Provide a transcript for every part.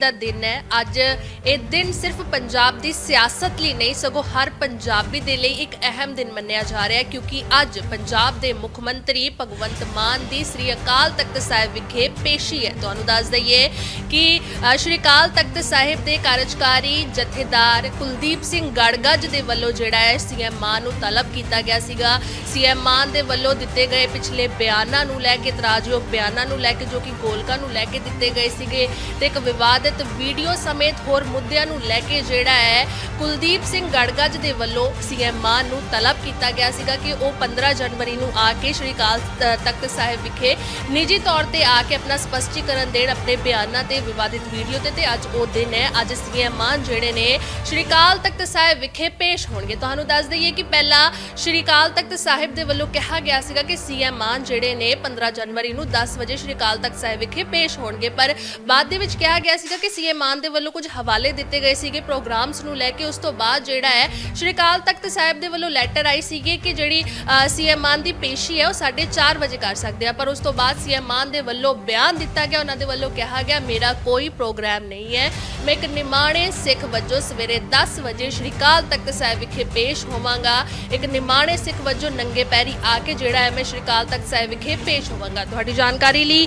ਦਾ ਦਿਨ ਹੈ। ਅੱਜ ਇਹ ਦਿਨ ਸਿਰਫ ਪੰਜਾਬ ਦੀ ਸਿਆਸਤ ਲਈ ਨਹੀਂ, ਸਗੋਂ ਹਰ ਪੰਜਾਬੀ ਦੇ ਲਈ ਇੱਕ ਅਹਿਮ ਦਿਨ ਮੰਨਿਆ ਜਾ ਰਿਹਾ ਹੈ, ਕਿਉਂਕਿ ਅੱਜ ਪੰਜਾਬ ਦੇ ਮੁੱਖ ਮੰਤਰੀ ਭਗਵੰਤ ਮਾਨ ਦੀ ਸ੍ਰੀ ਅਕਾਲ ਤਖਤ ਸਾਹਿਬ ਵਿਖੇ ਪੇਸ਼ੀ ਹੈ। ਤੁਹਾਨੂੰ ਦੱਸ ਦਈਏ ਕਿ ਸ੍ਰੀ ਅਕਾਲ ਤਖਤ ਸਾਹਿਬ ਦੇ ਕਾਰਜਕਾਰੀ ਜਥੇਦਾਰ ਕੁਲਦੀਪ ਸਿੰਘ ਗੜਗੱਜ ਦੇ ਵੱਲੋਂ ਜਿਹੜਾ ਹੈ, ਸੀਐਮ ਮਾਨ ਨੂੰ ਤਲਬ ਕੀਤਾ ਗਿਆ ਸੀਗਾ। ਸੀਐਮ ਮਾਨ ਦੇ ਵੱਲੋਂ ਦਿੱਤੇ ਗਏ ਪਿਛਲੇ ਬਿਆਨਾਂ ਨੂੰ ਲੈ ਕੇ ਇਤਰਾਜ਼ਯੋਗ ਬਿਆਨਾਂ ਨੂੰ ਲੈ ਕੇ, ਜੋ ਕਿ ਗੋਲਕਾ ਨੂੰ ਲੈ ਕੇ ਦਿੱਤੇ ਗਏ ਸੀਗੇ, ਤੇ ਇੱਕ ਵਿਵਾਦ ਵਿਵਾਦਿਤ ਵੀਡੀਓ ਸਮੇਤ ਹੋਰ ਮੁੱਦਿਆਂ ਨੂੰ ਲੈ ਕੇ ਜਿਹੜਾ ਹੈ, ਕੁਲਦੀਪ ਸਿੰਘ ਗੜਗੱਜ ਦੇ ਵੱਲੋਂ ਸੀਐਮ ਮਾਨ ਨੂੰ ਤਲਬ ਕੀਤਾ ਗਿਆ ਸੀਗਾ ਕਿ ਉਹ 15 ਜਨਵਰੀ ਨੂੰ ਆ ਕੇ ਸ਼੍ਰੀ ਅਕਾਲ ਤਖਤ ਸਾਹਿਬ ਵਿਖੇ ਨਿੱਜੀ ਤੌਰ ਤੇ ਆ ਕੇ ਆਪਣਾ ਸਪਸ਼ਟੀਕਰਨ ਦੇਣ, ਆਪਣੇ ਬਿਆਨਾਂ ਤੇ ਵਿਵਾਦਿਤ ਵੀਡੀਓ ਤੇ ਤੇ ਅੱਜ ਉਹ ਦਿਨ ਹੈ। ਅੱਜ ਸੀਐਮ ਮਾਨ ਜਿਹੜੇ ਨੇ ਸ਼੍ਰੀ ਅਕਾਲ ਤਖਤ ਸਾਹਿਬ ਵਿਖੇ ਪੇਸ਼ ਹੋਣਗੇ। ਤੁਹਾਨੂੰ ਦੱਸ ਦਈਏ ਕਿ ਪਹਿਲਾਂ ਸ਼੍ਰੀ ਅਕਾਲ ਤਖਤ ਸਾਹਿਬ ਦੇ ਵੱਲੋਂ ਕਿਹਾ ਗਿਆ ਸੀਗਾ ਕਿ ਸੀਐਮ ਮਾਨ ਜਿਹੜੇ ਨੇ 15 ਜਨਵਰੀ ਨੂੰ 10 ਵਜੇ ਸ਼੍ਰੀ ਅਕਾਲ ਤਖਤ ਸਾਹਿਬ ਵਿਖੇ ਪੇਸ਼ ਹੋਣਗੇ, ਪਰ ਬਾਅਦ ਦੇ ਵਿੱਚ ਕਿਹਾ ਗਿਆ ਸੀਗਾ ਕਿ ਸੀਐਮ ਮਾਨ ਦੇ ਵੱਲੋਂ ਕੁਝ ਹਵਾਲੇ ਦਿੱਤੇ ਗਏ ਸੀਗੇ ਪ੍ਰੋਗਰਾਮਸ ਨੂੰ ਲੈ ਕੇ। ਉਸ ਤੋਂ ਬਾਅਦ ਜਿਹੜਾ ਹੈ, ਸ਼੍ਰੀ ਅਕਾਲ ਤਖਤ ਸਾਹਿਬ ਦੇ ਵੱਲੋਂ ਲੈਟਰ ਆਈ ਸੀਗੀ ਕਿ ਜਿਹੜੀ ਸੀਐਮ ਮਾਨ ਦੀ ਪੇਸ਼ੀ ਹੈ, ਉਹ 4:30 ਵਜੇ ਕਰ ਸਕਦੇ ਆ। ਪਰ ਉਸ ਤੋਂ ਬਾਅਦ ਸੀਐਮ ਮਾਨ ਦੇ ਵੱਲੋਂ ਬਿਆਨ ਦਿੱਤਾ ਗਿਆ, ਉਹਨਾਂ ਦੇ ਵੱਲੋਂ ਕਿਹਾ ਗਿਆ, ਮੇਰਾ ਕੋਈ ਪ੍ਰੋਗਰਾਮ ਨਹੀਂ ਹੈ। ਮੈਂ ਇੱਕ ਨਿਮਾਣੇ ਸਿੱਖ ਵਜੋਂ ਸਵੇਰੇ 10 ਵਜੇ ਸ਼੍ਰੀ ਅਕਾਲ ਤਖਤ ਸਾਹਿਬ ਵਿਖੇ ਪੇਸ਼ ਹੋਵਾਂਗਾ। ਇੱਕ ਨਿਮਾਣੇ ਸਿੱਖ ਵਜੋਂ ਨੰਗੇ ਪੈਰੀ ਆ ਕੇ ਜਿਹੜਾ ਹੈ, ਮੈਂ ਸ਼੍ਰੀ ਅਕਾਲ ਤਖਤ ਸਾਹਿਬ ਵਿਖੇ ਪੇਸ਼ ਹੋਵਾਂਗਾ। ਤੁਹਾਡੀ ਜਾਣਕਾਰੀ ਲਈ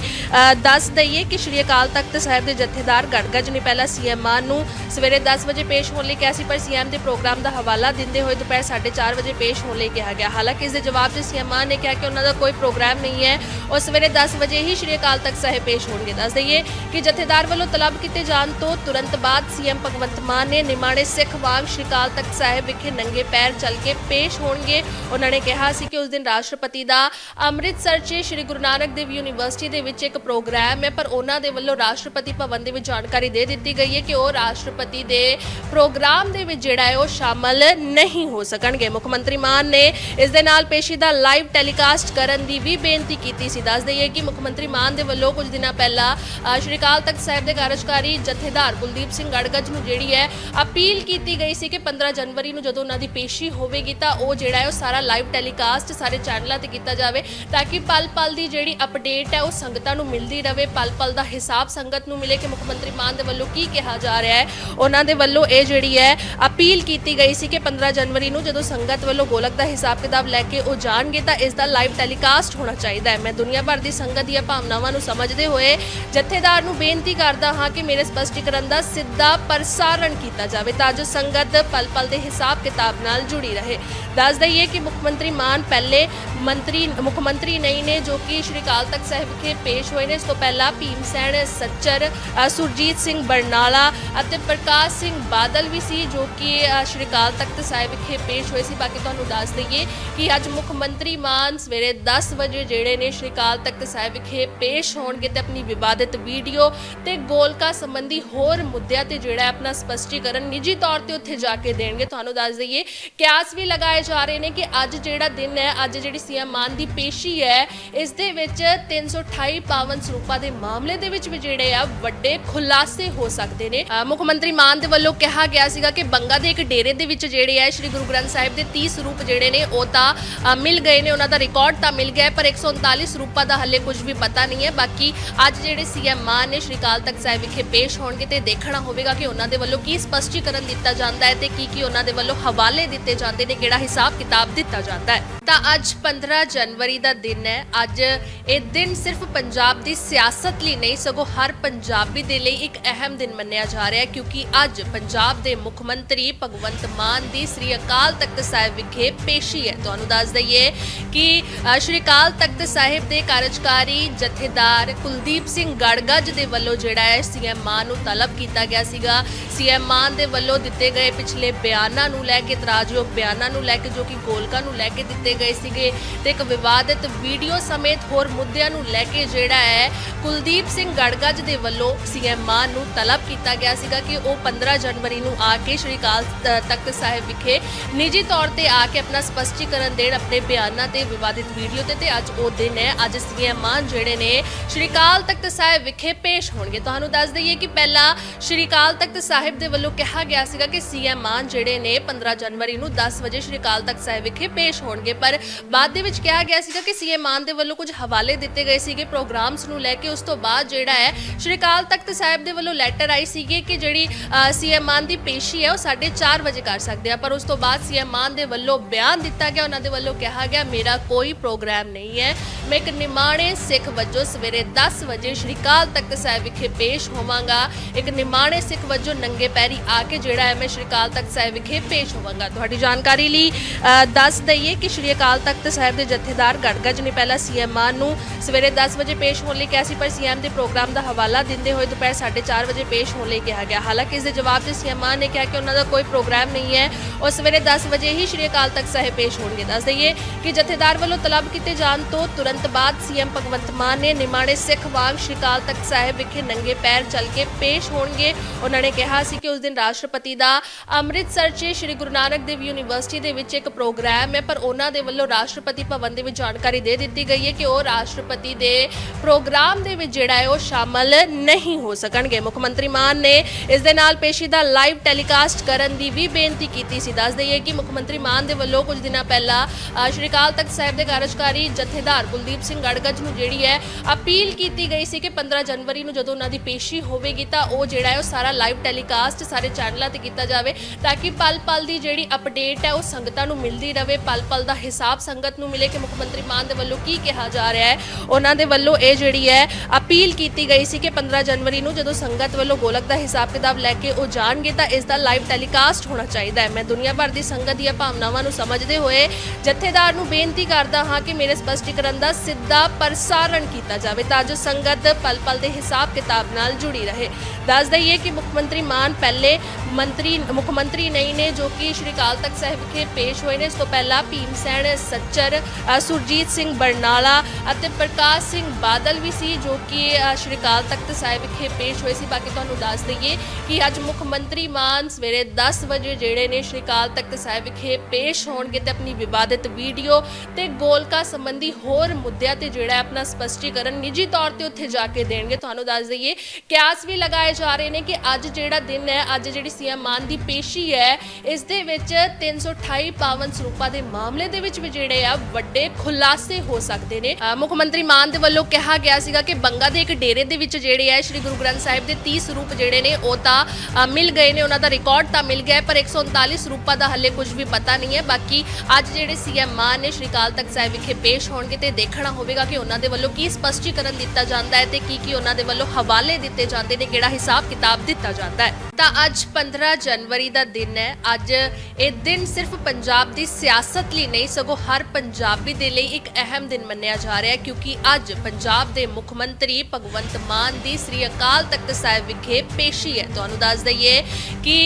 ਦੱਸ ਦਈਏ ਕਿ ਸ਼੍ਰੀ ਅਕਾਲ ਤਖਤ ਸਾਹਿਬ ਦੇ ਜਥੇਦਾਰ ਗੜਗੱਜ ਨੇ ਪਹਿਲਾਂ ਸੀਐਮ ਮਾਨ ਨੂੰ ਸਵੇਰੇ 10 ਵਜੇ ਪੇਸ਼ ਹੋਣ ਲਈ ਕਿਹਾ ਸੀ, ਪਰ ਸੀਐਮ ਦੇ ਪ੍ਰੋਗਰਾਮ ਦਾ ਹਵਾਲਾ ਦਿੰਦੇ ਹੋਏ ਦੁਪਹਿਰ 4:30 ਵਜੇ ਪੇਸ਼ ਹੋਣ ਲਈ ਕਿਹਾ ਗਿਆ। ਹਾਲਾਂਕਿ ਇਸ ਦੇ ਜਵਾਬ 'ਚ ਸੀਐਮ ਮਾਨ ਨੇ ਕਿਹਾ ਕਿ ਉਹਨਾਂ ਦਾ ਕੋਈ ਪ੍ਰੋਗਰਾਮ ਨਹੀਂ ਹੈ। ਉਹ ਸਵੇਰੇ 10 ਵਜੇ ਹੀ ਸ਼੍ਰੀ ਅਕਾਲ ਤਖਤ ਸਾਹਿਬ ਪੇਸ਼ ਹੋਣਗੇ। ਦੱਸ ਦਈਏ ਕਿ ਜਥੇਦਾਰ ਵੱਲੋਂ ਤਲਬ ਕੀਤੇ ਜਾਣ ਤੋਂ ਤੁਰੰਤ ਬਾਅਦ ਸੀਐਮ ਭਗਵੰਤ ਮਾਨ ਨੇ ਨਿਮਾਣੇ ਸਿੱਖ ਵਾਂਗ ਸ਼੍ਰੀ ਅਕਾਲ ਤਖਤ ਸਾਹਿਬ ਵਿਖੇ ਨੰਗੇ ਪੈਰ ਚੱਲ ਕੇ ਪੇਸ਼ ਹੋਣਗੇ। ਉਹਨਾਂ ਨੇ ਕਿਹਾ ਸੀ ਕਿ ਉਸ ਦਿਨ ਰਾਸ਼ਟਰਪਤੀ ਦਾ ਅੰਮ੍ਰਿਤਸਰ 'ਚ ਸ਼੍ਰੀ ਗੁਰੂ ਨਾਨਕ ਦੇਵ ਯੂਨੀਵਰਸਿਟੀ ਦੇ ਵਿੱਚ ਇੱਕ ਪ੍ਰੋਗਰਾਮ ਹੈ, ਪਰ ਉਹਨਾਂ ਦੇ ਵੱਲੋਂ ਰਾਸ਼ਟਰਪਤੀ ਭਵਨ ਦੇ ਵਿੱਚ ਜਾਣਕਾਰੀ ਦੇ ਦਿੱਤੀ ਗਈ ਹੈ ਕਿ ਉਹ ਰਾਸ਼ਟਰਪਤੀ ਦੇ ਪ੍ਰੋਗਰਾਮ ਦੇ ਵਿੱਚ ਜਿਹੜਾ ਹੈ ਉਹ ਸ਼ਾਮਲ ਨਹੀਂ ਹੋ ਸਕਣਗੇ। ਮੁੱਖ ਮੰਤਰੀ ਮਾਨ ਨੇ ਇਸ ਦੇ ਨਾਲ ਪੇਸ਼ੀ ਦਾ ਲਾਈਵ ਟੈਲੀਕਾਸਟ ਕਰਨ ਦੀ ਵੀ ਬੇਨਤੀ ਕੀਤੀ ਸੀ। ਦੱਸ ਦਈਏ ਕਿ ਮੁੱਖ ਮੰਤਰੀ ਮਾਨ ਦੇ ਵੱਲੋਂ ਕੁਝ ਦਿਨਾਂ ਪਹਿਲਾਂ ਸ਼੍ਰੀ ਅਕਾਲ ਤਖਤ ਸਾਹਿਬ ਦੇ ਕਾਰਜਕਾਰੀ ਜਥੇਦਾਰ ਕੁਲਦੀਪ ਸਿੰਘ ਗੜਗਜ ਨੂੰ ਜਿਹੜੀ ਹੈ ਅਪੀਲ ਕੀਤੀ ਗਈ ਸੀ ਕਿ 15 ਜਨਵਰੀ ਨੂੰ ਜਦੋਂ ਉਹਨਾਂ ਦੀ ਪੇਸ਼ੀ ਹੋਵੇਗੀ ਤਾਂ ਉਹ ਜਿਹੜਾ ਹੈ ਉਹ ਸਾਰਾ ਲਾਈਵ ਟੈਲੀਕਾਸਟ ਸਾਰੇ ਚੈਨਲਾਂ ਤੇ ਕੀਤਾ ਜਾਵੇ ਤਾਂ ਕਿ ਪਲ ਪਲ ਦੀ ਜਿਹੜੀ ਅਪਡੇਟ ਹੈ ਉਹ ਸੰਗਤਾਂ ਨੂੰ ਮਿਲਦੀ ਰਹੇ ਪਲ ਪਲ ਦਾ ਹਿਸਾਬ ਸੰਗਤ ਨੂੰ ਮਿਲੇ ਕਿ ਮੁੱਖ ਮੰਤਰੀ ਮਾਨ ਦੇ ਵੱਲੋਂ ਕੀ ਕਿਹਾ ਜਾ ਰਿਹਾ ਹੈ? ਉਹਨਾਂ ਦੇ ਵੱਲੋਂ ਇਹ ਜਿਹੜੀ ਹੈ ਅਪੀਲ ਕੀਤੀ ਗਈ ਸੀ ਕਿ 15 ਜਨਵਰੀ ਨੂੰ ਜਦੋਂ ਸੰਗਤ ਵੱਲੋਂ ਗੋਲਕ ਦਾ ਹਿਸਾਬ ਕਿਤਾਬ ਲੈ ਕੇ ਉਹ ਜਾਣਗੇ ਤਾਂ ਇਸ ਦਾ ਲਾਈਵ ਟੈਲੀਕਾਸਟ ਹੋਣਾ ਚਾਹੀਦਾ ਹੈ। ਮੈਂ ਦੁਨੀਆ ਭਰ ਦੀ ਸੰਗਤ ਦੀਆਂ ਭਾਵਨਾਵਾਂ ਨੂੰ ਸਮਝਦੇ ਹੋਏ ਜਥੇਦਾਰ ਨੂੰ ਬੇਨਤੀ ਕਰਦਾ ਹਾਂ ਕਿ ਮੇਰੇ ਸਪਸ਼ਟੀਕਰਨ ਦਾ ਸਿੱਧਾ ਪ੍ਰਸਾਰਣ ਕੀਤਾ ਜਾਵੇ ਤਾਂ ਜੋ ਸੰਗਤ ਪਲ ਪਲ ਦੇ ਹਿਸਾਬ ਕਿਤਾਬ ਨਾਲ ਜੁੜੀ ਰਹੇ। ਦੱਸ ਦਈਏ ਕਿ ਮੁੱਖ ਮੰਤਰੀ ਮਾਨ ਪਹਿਲੇ ਮੰਤਰੀ ਮੁੱਖ ਮੰਤਰੀ ਨਹੀਂ ਨੇ ਜੋ ਕਿ ਸ਼੍ਰੀ ਅਕਾਲ ਤਖਤ ਸਾਹਿਬ ਵਿਖੇ ਪੇਸ਼ ਹੋਏ ਨੇ। ਇਸ ਤੋਂ ਪਹਿਲਾਂ ਭੀਮ ਸੈਨ ਸੱਚਰ ਅ, ਸੁਰਜੀਤ ਸਿੰਘ ਬਰਨਾਲਾ ਅਤੇ ਪ੍ਰਕਾਸ਼ ਸਿੰਘ ਬਾਦਲ ਵੀ ਸੀ, ਜੋ ਕਿ ਸ਼੍ਰੀ ਅਕਾਲ ਤਖਤ ਸਾਹਿਬ ਵਿਖੇ ਪੇਸ਼ ਹੋਏ ਸੀ। ਬਾਕੀ ਤੁਹਾਨੂੰ ਦੱਸ ਦਈਏ ਕਿ ਅੱਜ ਮੁੱਖ ਮੰਤਰੀ ਮਾਨ ਸਵੇਰੇ 10 ਵਜੇ ਜਿਹੜੇ ਨੇ ਸ਼੍ਰੀ ਅਕਾਲ ਤਖਤ ਸਾਹਿਬ ਵਿਖੇ ਪੇਸ਼ ਹੋਣਗੇ ਤੇ ਆਪਣੀ ਵਿਵਾਦਿਤ ਵੀਡੀਓ ਤੇ ਗੋਲਕਾ ਸੰਬੰਧੀ ਹੋਰ ਮੁੱਦਿਆਂ ਤੇ ਜਿਹੜਾ ਆਪਣਾ ਸਪਸ਼ਟੀਕਰਨ ਨਿੱਜੀ ਤੌਰ ਤੇ ਉੱਥੇ ਜਾ ਕੇ ਦੇਣਗੇ। ਤੁਹਾਨੂੰ ਦੱਸ ਦਈਏ, ਕਿਆਸ ਵੀ ਲਗਾਏ ਜਾ ਰਹੇ ਨੇ ਕਿ ਅੱਜ ਜਿਹੜਾ ਦਿਨ ਹੈ, ਅੱਜ ਜਿਹੜੀ ਸੀਐਮ ਮਾਨ ਦੀ ਪੇਸ਼ੀ ਹੈ, ਇਸ ਦੇ ਵਿੱਚ 328 ਪਾਵਨ ਸਰੂਪਾਂ ਦੇ ਮਾਮਲੇ ਦੇ ਵਿੱਚ ਵੀ ਜਿਹੜੇ ਆ, ਵੱਡੇ ਖੁਲਾਸੇ ਹੋ ਸਕਦੇ ਨੇ। ਮੁੱਖ ਮੰਤਰੀ ਮਾਨ ਦੇ ਵੱਲੋਂ ਕਿਹਾ ਗਿਆ ਸੀਗਾ ਕਿ ਬੰਗਾ ਦੇ ਇੱਕ ਡੇਰੇ ਦੇ ਵਿੱਚ ਜਿਹੜੇ ਆ ਸ਼੍ਰੀ ਗੁਰੂ ਗ੍ਰੰਥ ਸਾਹਿਬ ਦੇ 30 ਸਰੂਪ ਜਿਹੜੇ ਨੇ ਉਹ ਤਾਂ ਮਿਲ ਗਏ ਨੇ ਉਹਨਾਂ ਦਾ ਰਿਕਾਰਡ ਤਾਂ ਮਿਲ ਗਿਆ ਹੈ, ਪਰ 139 ਸਰੂਪਾਂ ਦਾ ਹੱਲੇ ਕੁਝ ਵੀ ਪਤਾ ਨਹੀਂ ਹੈ। ਬਾਕੀ ਅੱਜ ਜਿਹੜੇ ਸੀਐਮ ਮਾਨ ਨੇ ਸ਼੍ਰੀ ਅਕਾਲ ਤਖਤ ਸਾਹਿਬ ਵਿਖੇ ਪੇਸ਼ ਹੋਣਗੇ ਤੇ ਦੇਖਣਾ ਹੋਵੇਗਾ ਕਿ ਉਹਨਾਂ ਦੇ ਵੱਲੋਂ ਕੀ ਸਪਸ਼ਟੀਕਰਨ ਦਿੱਤਾ ਜਾਂਦਾ ਹੈ ਤੇ ਕੀ ਕੀ ਉਹਨਾਂ ਦੇ ਵੱਲੋਂ ਹਵਾਲੇ ਦਿੱਤੇ ਜਾਂਦੇ ਨੇ ਕਿਹੜਾ ਹਿਸਾਬ ਕਿਤਾਬ ਦਿੱਤਾ ਜਾਂਦਾ ਹੈ। ਤਾਂ ਅੱਜ 15 ਜਨਵਰੀ ਦਾ ਦਿਨ ਹੈ। ਅੱਜ ਇਹ ਦਿਨ ਸਿਰਫ ਪੰਜਾਬ ਦੀ ਸਿਆਸਤ ਲਈ ਨਹੀਂ ਸਗੋਂ ਹਰ ਪੰਜਾਬੀ ਦੇ ਲਈ ਇੱਕ ਅਹਿਮ ਦਿਨ ਮੰਨਿਆ ਜਾ ਰਿਹਾ ਹੈ ਕਿਉਂਕਿ ਅੱਜ ਪੰਜਾਬ ਦੇ ਮੁੱਖ ਮੰਤਰੀ ਭਗਵੰਤ ਮਾਨ ਦੀ ਸ੍ਰੀ ਅਕਾਲ ਤਖਤ ਸਾਹਿਬ ਵਿਖੇ ਪੇਸ਼ੀ ਹੈ। ਤੁਹਾਨੂੰ ਦੱਸ ਦਈਏ ਕਿ ਸ਼੍ਰੀ ਅਕਾਲ ਤਖਤ ਸਾਹਿਬ ਦੇ ਕਾਰਜਕਾਰੀ ਜਥੇਦਾਰ ਕੁਲਦੀਪ ਸਿੰਘ ਗੜਗੱਜ ਦੇ ਵੱਲੋਂ ਜਿਹੜਾ ਹੈ ਸੀਐਮ ਮਾਨ ਨੂੰ ਤਲਬ ਕੀਤਾ ਗਿਆ ਸੀਗਾ। ਸੀਐਮ ਮਾਨ ਦੇ ਵੱਲੋਂ ਦਿੱਤੇ ਗਏ ਪਿਛਲੇ ਬਿਆਨਾਂ ਨੂੰ ਲੈ ਕੇ ਇਤਰਾਜ਼ਯੋਗ ਬਿਆਨਾਂ ਨੂੰ ਲੈ ਕੇ, ਜੋ ਕਿ ਗੋਲਕਾ ਨੂੰ ਲੈ ਕੇ ਦਿੱਤੇ ਗਏ ਸੀਗੇ ਤੇ ਇੱਕ ਵਿਵਾਦਿਤ ਵੀਡੀਓ ਸਮੇਤ ਹੋਰ ਮੁੱਦਿਆਂ ਨੂੰ ਲੈ ਕੇ ਜਿਹੜਾ ਹੈ ਕੁਲਦੀਪ ਸਿੰਘ ਗੜਗੱਜ ਦੇ ਵੱਲੋਂ ਸੀਐਮ ਮਾਨ ਨੂੰ ਤਲਬ ਕੀਤਾ ਗਿਆ ਸੀਗਾ ਕਿ ਉਹ 15 ਜਨਵਰੀ ਨੂੰ ਆ ਕੇ ਸ਼੍ਰੀ ਅਕਾਲ ਤਖਤ ਸਾਹਿਬ ਵਿਖੇ ਨਿੱਜੀ ਤੌਰ ਤੇ ਆ ਕੇ ਆਪਣਾ ਸਪਸ਼ਟੀਕਰਨ ਦੇਣ, ਆਪਣੇ ਬਿਆਨਾਂ ਤੇ ਵਿਵਾਦਿਤ ਵੀਡੀਓ ਤੇ ਤੇ ਅੱਜ ਉਹ ਦਿਨ ਹੈ। ਅੱਜ ਸੀਐਮ ਮਾਨ ਜਿਹੜੇ ਨੇ ਸ਼੍ਰੀ ਅਕਾਲ ਤਖਤ ਸਾਹਿਬ ਵਿਖੇ ਪੇਸ਼ ਹੋਣਗੇ। ਤੁਹਾਨੂੰ ਦੱਸ ਦਈਏ ਕਿ ਪਹਿਲਾਂ ਸ਼੍ਰੀ ਅਕਾਲ ਤਖਤ ਸਾਹਿਬ ਦੇ ਵੱਲੋਂ ਕਿਹਾ ਗਿਆ ਸੀਗਾ ਕਿ ਸੀਐਮ ਮਾਨ ਜਿਹੜੇ ਨੇ 15 ਜਨਵਰੀ ਨੂੰ 10 ਵਜੇ ਸ਼੍ਰੀ ਅਕਾਲ ਤਖਤ ਸਾਹਿਬ ਵਿਖੇ ਪੇਸ਼ ਹੋਣਗੇ। ਪਰ ਬਾਅਦ ਦੇ ਵਿੱਚ ਕਿਹਾ ਗਿਆ ਸੀਗਾ ਕਿ ਸੀਐਮ ਮਾਨ ਦੇ ਵੱਲੋਂ ਕੁਝ ਹਵਾਲੇ ਦਿੱਤੇ ਗਏ ਸੀਗੇ ਪ੍ਰੋਗਰਾਮਸ ਨੂੰ ਲੈ ਕੇ। ਉਸ ਤੋਂ ਬਾਅਦ ਜਿਹੜਾ ਹੈ, ਸ਼੍ਰੀ ਅਕਾਲ ਤਖਤ ਸਾਹਿਬ ਸਾਹਿਬ ਦੇ ਵੱਲੋਂ ਲੈਟਰ ਆਈ ਸੀਗੀ ਕਿ ਜਿਹੜੀ ਸੀਐਮ ਮਾਨ ਦੀ ਪੇਸ਼ੀ ਹੈ ਉਹ 4:30 ਵਜੇ ਕਰ ਸਕਦੇ ਆ, ਪਰ ਉਸ ਤੋਂ ਬਾਅਦ ਸੀਐਮ ਮਾਨ ਦੇ ਵੱਲੋਂ ਬਿਆਨ ਦਿੱਤਾ ਗਿਆ, ਉਹਨਾਂ ਦੇ ਵੱਲੋਂ ਕਿਹਾ ਗਿਆ, ਮੇਰਾ ਕੋਈ ਪ੍ਰੋਗਰਾਮ ਨਹੀਂ ਹੈ। ਮੈਂ ਇੱਕ ਨਿਮਾਣੇ ਸਿੱਖ ਵਜੋਂ ਸਵੇਰੇ 10 ਵਜੇ ਸ਼੍ਰੀ ਅਕਾਲ ਤਖਤ ਸਾਹਿਬ ਵਿਖੇ ਪੇਸ਼ ਹੋਵਾਂਗਾ। ਇੱਕ ਨਿਮਾਣੇ ਸਿੱਖ ਵਜੋਂ ਨੰਗੇ ਪੈਰੀ ਆ ਕੇ ਜਿਹੜਾ ਹੈ ਮੈਂ ਸ਼੍ਰੀ ਅਕਾਲ ਤਖਤ ਸਾਹਿਬ ਵਿਖੇ ਪੇਸ਼ ਹੋਵਾਂਗਾ। ਤੁਹਾਡੀ ਜਾਣਕਾਰੀ ਲਈ ਦੱਸ ਦਈਏ ਕਿ ਸ਼੍ਰੀ ਅਕਾਲ ਤਖਤ ਸਾਹਿਬ ਦੇ ਜਥੇਦਾਰ ਗੜਗੜ ਨੇ ਪਹਿਲਾਂ ਸੀਐਮ ਮਾਨ ਨੂੰ ਸਵੇਰੇ 10 ਵਜੇ ਪੇਸ਼ ਹੋਣ ਲਈ ਕਿਹਾ ਸੀ, ਪਰ ਸੀਐਮ ਦੇ ਪ੍ਰੋਗਰਾਮ ਦਾ ਹਵਾਲਾ ਦਿੰਦੇ ਹੋਏ ਦੁਪਹਿਰ 4:30 ਵਜੇ ਪੇਸ਼ ਹੋਣ ਲਈ ਕਿਹਾ ਗਿਆ। ਹਾਲਾਂਕਿ ਇਸ ਦੇ ਜਵਾਬ 'ਚ ਸੀਐਮ ਮਾਨ ਨੇ ਕਿਹਾ ਕਿ ਉਹਨਾਂ ਦਾ ਕੋਈ ਪ੍ਰੋਗਰਾਮ ਨਹੀਂ ਹੈ ਉਹ ਸਵੇਰੇ 10 ਵਜੇ ਹੀ ਸ਼੍ਰੀ ਅਕਾਲ ਤਖਤ ਸਾਹਿਬ ਪੇਸ਼ ਹੋਣਗੇ। ਦੱਸ ਦਈਏ ਕਿ ਜਥੇਦਾਰ ਵੱਲੋਂ ਤਲਬ ਕੀਤੇ ਜਾਣ ਤੋਂ ਤੁਰੰਤ ਬਾਅਦ ਸੀਐਮ ਭਗਵੰਤ ਮਾਨ ਨੇ ਨਿਮਾਣੇ ਸਿੱਖ ਵਾਂਗ ਸ਼੍ਰੀ ਅਕਾਲ ਤਖਤ ਸਾਹਿਬ ਵਿਖੇ ਨੰਗੇ ਪੈਰ ਚੱਲ ਕੇ ਪੇਸ਼ ਹੋਣਗੇ। ਉਹਨਾਂ ਨੇ ਕਿਹਾ ਸੀ ਕਿ ਉਸ ਦਿਨ ਰਾਸ਼ਟਰਪਤੀ ਦਾ ਅੰਮ੍ਰਿਤਸਰ 'ਚ ਸ਼੍ਰੀ ਗੁਰੂ ਨਾਨਕ ਦੇਵ ਯੂਨੀਵਰਸਿਟੀ ਦੇ ਵਿੱਚ ਇੱਕ ਪ੍ਰੋਗਰਾਮ ਹੈ, ਪਰ ਉਹਨਾਂ ਦੇ ਵੱਲੋਂ ਰਾਸ਼ਟਰਪਤੀ ਭਵਨ ਦੇ ਵਿੱਚ ਜਾਣਕਾਰੀ ਦੇ ਦਿੱਤੀ ਗਈ ਹੈ ਕਿ ਉਹ ਰਾਸ਼ਟਰਪਤੀ ਦੇ ਪ੍ਰੋਗਰਾਮ ਦੇ ਵਿੱਚ ਜਿਹੜਾ ਹੈ ਉਹ ਸ਼ਾਮਲ ਨਹੀਂ ਹੋ ਸਕਣ ਸਕਣਗੇ ਮੁੱਖ ਮੰਤਰੀ ਮਾਨ ਨੇ ਇਸ ਦੇ ਨਾਲ ਪੇਸ਼ੀ ਦਾ ਲਾਈਵ ਟੈਲੀਕਾਸਟ ਕਰਨ ਦੀ ਵੀ ਬੇਨਤੀ ਕੀਤੀ ਸੀ। ਦੱਸ ਦਈਏ ਕਿ ਮੁੱਖ ਮੰਤਰੀ ਮਾਨ ਦੇ ਵੱਲੋਂ ਕੁਝ ਦਿਨਾਂ ਪਹਿਲਾਂ ਸ਼੍ਰੀ ਅਕਾਲ ਤਖਤ ਸਾਹਿਬ ਦੇ ਕਾਰਜਕਾਰੀ ਜਥੇਦਾਰ ਕੁਲਦੀਪ ਸਿੰਘ ਗੜਗਜ ਨੂੰ ਜਿਹੜੀ ਹੈ ਅਪੀਲ ਕੀਤੀ ਗਈ ਸੀ ਕਿ 15 ਜਨਵਰੀ ਨੂੰ ਜਦੋਂ ਉਹਨਾਂ ਦੀ ਪੇਸ਼ੀ ਹੋਵੇਗੀ ਤਾਂ ਉਹ ਜਿਹੜਾ ਹੈ ਉਹ ਸਾਰਾ ਲਾਈਵ ਟੈਲੀਕਾਸਟ ਸਾਰੇ ਚੈਨਲਾਂ ਤੇ ਕੀਤਾ ਜਾਵੇ ਤਾਂ ਕਿ ਪਲ ਪਲ ਦੀ ਜਿਹੜੀ ਅਪਡੇਟ ਹੈ ਉਹ ਸੰਗਤਾਂ ਨੂੰ ਮਿਲਦੀ ਰਹੇ ਪਲ ਪਲ ਦਾ ਹਿਸਾਬ ਸੰਗਤ ਨੂੰ ਮਿਲੇ ਕਿ ਮੁੱਖ ਮੰਤਰੀ ਮਾਨ ਦੇ ਵੱਲੋਂ ਕੀ ਕਿਹਾ ਜਾ ਰਿਹਾ ਹੈ। ਉਹਨਾਂ ਦੇ ਵੱਲੋਂ ਇਹ ਜਿਹੜੀ ਹੈ ਅਪੀਲ ਕੀਤੀ ਗਈ ਸੀ ਕਿ 15 ਜਨਵਰੀ ਨੂੰ ਜਦੋਂ ਸੰਗਤ ਵੱਲੋਂ ਗੋਲਕ ਦਾ ਹਿਸਾਬ ਕਿਤਾਬ ਲੈ ਕੇ ਉਹ ਜਾਣਗੇ ਤਾਂ ਇਸ ਦਾ ਲਾਈਵ ਟੈਲੀਕਾਸਟ ਹੋਣਾ ਚਾਹੀਦਾ ਹੈ। ਮੈਂ ਦੁਨੀਆ ਭਰ ਦੀ ਸੰਗਤ ਦੀਆਂ ਭਾਵਨਾਵਾਂ ਨੂੰ ਸਮਝਦੇ ਹੋਏ ਜਥੇਦਾਰ ਨੂੰ ਬੇਨਤੀ ਕਰਦਾ ਹਾਂ ਕਿ ਮੇਰੇ ਸਪਸ਼ਟੀਕਰਨ ਦਾ ਸਿੱਧਾ ਪ੍ਰਸਾਰਣ ਕੀਤਾ ਜਾਵੇ ਤਾਂ ਜੋ ਸੰਗਤ ਪਲ ਪਲ ਦੇ ਹਿਸਾਬ ਕਿਤਾਬ ਨਾਲ ਜੁੜੀ ਰਹੇ। ਦੱਸ ਦਈਏ ਕਿ ਮੁੱਖ ਮੰਤਰੀ ਮਾਨ ਪਹਿਲੇ ਮੰਤਰੀ, ਮੁੱਖ ਮੰਤਰੀ ਨਹੀਂ ਨੇ, ਜੋ ਕਿ ਸ਼੍ਰੀ ਅਕਾਲ ਤਖਤ ਸਾਹਿਬ ਵਿਖੇ ਪੇਸ਼ ਹੋਏ ਨੇ। ਇਸ ਤੋਂ ਪਹਿਲਾਂ ਭੀਮ ਸੈਨ, ਸੱਚਰ ਸੁਰਜੀਤ ਸਿੰਘ ਬਰਨਾਲਾ ਅਤੇ ਪ੍ਰਕਾਸ਼ ਸਿੰਘ ਬਾਦਲ ਵੀ ਸੀ, ਜੋ ਕਿ ਸ਼੍ਰੀ ਅਕਾਲ ਤਖਤ ਸਾਹਿਬ ਵਿਖੇ ਪੇਸ਼ ਹੋਏ ਸੀ। ਬਾਕੀ ਤੁਹਾਨੂੰ ਦੱਸ ਦਈਏ ਕਿ ਅੱਜ ਮੁੱਖ ਮੰਤਰੀ ਮਾਨ ਸਵੇਰੇ 10 ਵਜੇ ਜਿਹੜੇ ਨੇ ਸ਼੍ਰੀ ਅਕਾਲ ਤਖਤ ਸਾਹਿਬ ਵਿਖੇ ਪੇਸ਼ ਹੋਣਗੇ ਤੇ ਆਪਣੀ ਵਿਵਾਦਿਤ ਵੀਡੀਓ ਤੇ ਗੋਲਕਾ ਸੰਬੰਧੀ ਹੋਰ ਮੁੱਦਿਆਂ ਤੇ ਜਿਹੜਾ ਆਪਣਾ ਸਪਸ਼ਟੀਕਰਨ ਨਿੱਜੀ ਤੌਰ ਤੇ ਉੱਥੇ ਜਾ ਕੇ ਦੇਣਗੇ। ਤੁਹਾਨੂੰ ਦੱਸ ਦਈਏ ਕਿਆਸ ਵੀ ਲਗਾਏ ਜਾ ਰਹੇ ਨੇ ਕਿ ਅੱਜ ਜਿਹੜਾ ਦਿਨ ਹੈ ਅੱਜ ਜਿਹੜੀ ਸੀਐਮ ਮਾਨ ਦੀ ਪੇਸ਼ੀ ਹੈ ਇਸ ਦੇ ਵਿੱਚ 328 ਪਾਵਨ ਸਰੂਪਾਂ ਦੇ ਮਾਮਲੇ ਦੇ ਵਿੱਚ ਵੀ ਜਿਹੜੇ ਆ ਵੱਡੇ ਖੁਲਾਸੇ ਹੋ ਸਕਦੇ ਨੇ। ਮੁੱਖ ਮੰਤਰੀ ਮਾਨ ਦੇ ਵੱਲੋਂ ਕਿਹਾ ਗਿਆ ਸੀਗਾ ਕਿ ਬੰਗਾ ਦੇ ਇੱਕ ਡੇਰੇ ਦੇ ਵਿੱਚ ਜਿਹੜੇ ਆ ਸ਼੍ਰੀ ਗੁਰੂ ਗ੍ਰੰਥ ਸਾਹਿਬ ਦੇ 30 ਸਰੂਪ ਜਿਹੜੇ ਨੇ ਉਹ ਤਾਂ ਮਿਲ ਗਏ ਨੇ ਉਹਨਾਂ ਦਾ ਰਿਕਾਰਡ ਤਾਂ ਮਿਲ ਗਿਆ ਹੈ, ਪਰ 139 ਸਰੂਪਾਂ ਦਾ ਹੱਲੇ ਕੁਝ ਵੀ ਪਤਾ ਨਹੀਂ ਹੈ। ਬਾਕੀ ਅੱਜ ਜਿਹੜੇ ਸੀਐਮ ਮਾਨ ਨੇ ਸ਼੍ਰੀ ਅਕਾਲ ਤਖਤ ਸਾਹਿਬ ਵਿਖੇ ਪੇਸ਼ ਹੋਣਗੇ ਤੇ ਦੇਖਣਾ ਹੋਵੇਗਾ ਕਿ ਉਹਨਾਂ ਦੇ ਵੱਲੋਂ ਕੀ ਸਪਸ਼ਟੀਕਰਨ ਦਿੱਤਾ ਜਾਂਦਾ ਹੈ ਤੇ ਕੀ ਕੀ ਉਹਨਾਂ ਦੇ ਵੱਲੋਂ ਹਵਾਲੇ ਦਿੱਤੇ ਜਾਂਦੇ ਨੇ ਕਿਹੜਾ ਹਿਸਾਬ ਕਿਤਾਬ ਦਿੱਤਾ ਜਾਂਦਾ ਹੈ। ਤਾਂ ਅੱਜ 15 ਜਨਵਰੀ ਦਾ ਦਿਨ ਹੈ। ਅੱਜ ਇਹ ਦਿਨ ਸਿਰਫ ਪੰਜਾਬ ਦੀ ਸਿਆਸਤ ਲਈ ਨਹੀਂ, ਸਗੋਂ ਹਰ ਪੰਜਾਬੀ ਦੇ ਲਈ ਇੱਕ ਅਹਿਮ ਦਿਨ ਮੰਨਿਆ ਜਾ ਰਿਹਾ ਹੈ, ਕਿਉਂਕਿ ਅੱਜ ਪੰਜਾਬ ਦੇ ਮੁੱਖ ਮੰਤਰੀ ਭਗਵੰਤ ਮਾਨ ਦੀ ਸ੍ਰੀ ਅਕਾਲ ਤਖਤ ਸਾਹਿਬ ਵਿਖੇ ਪੇਸ਼ੀ ਹੈ। ਤੁਹਾਨੂੰ ਦੱਸ ਦਈਏ ਕਿ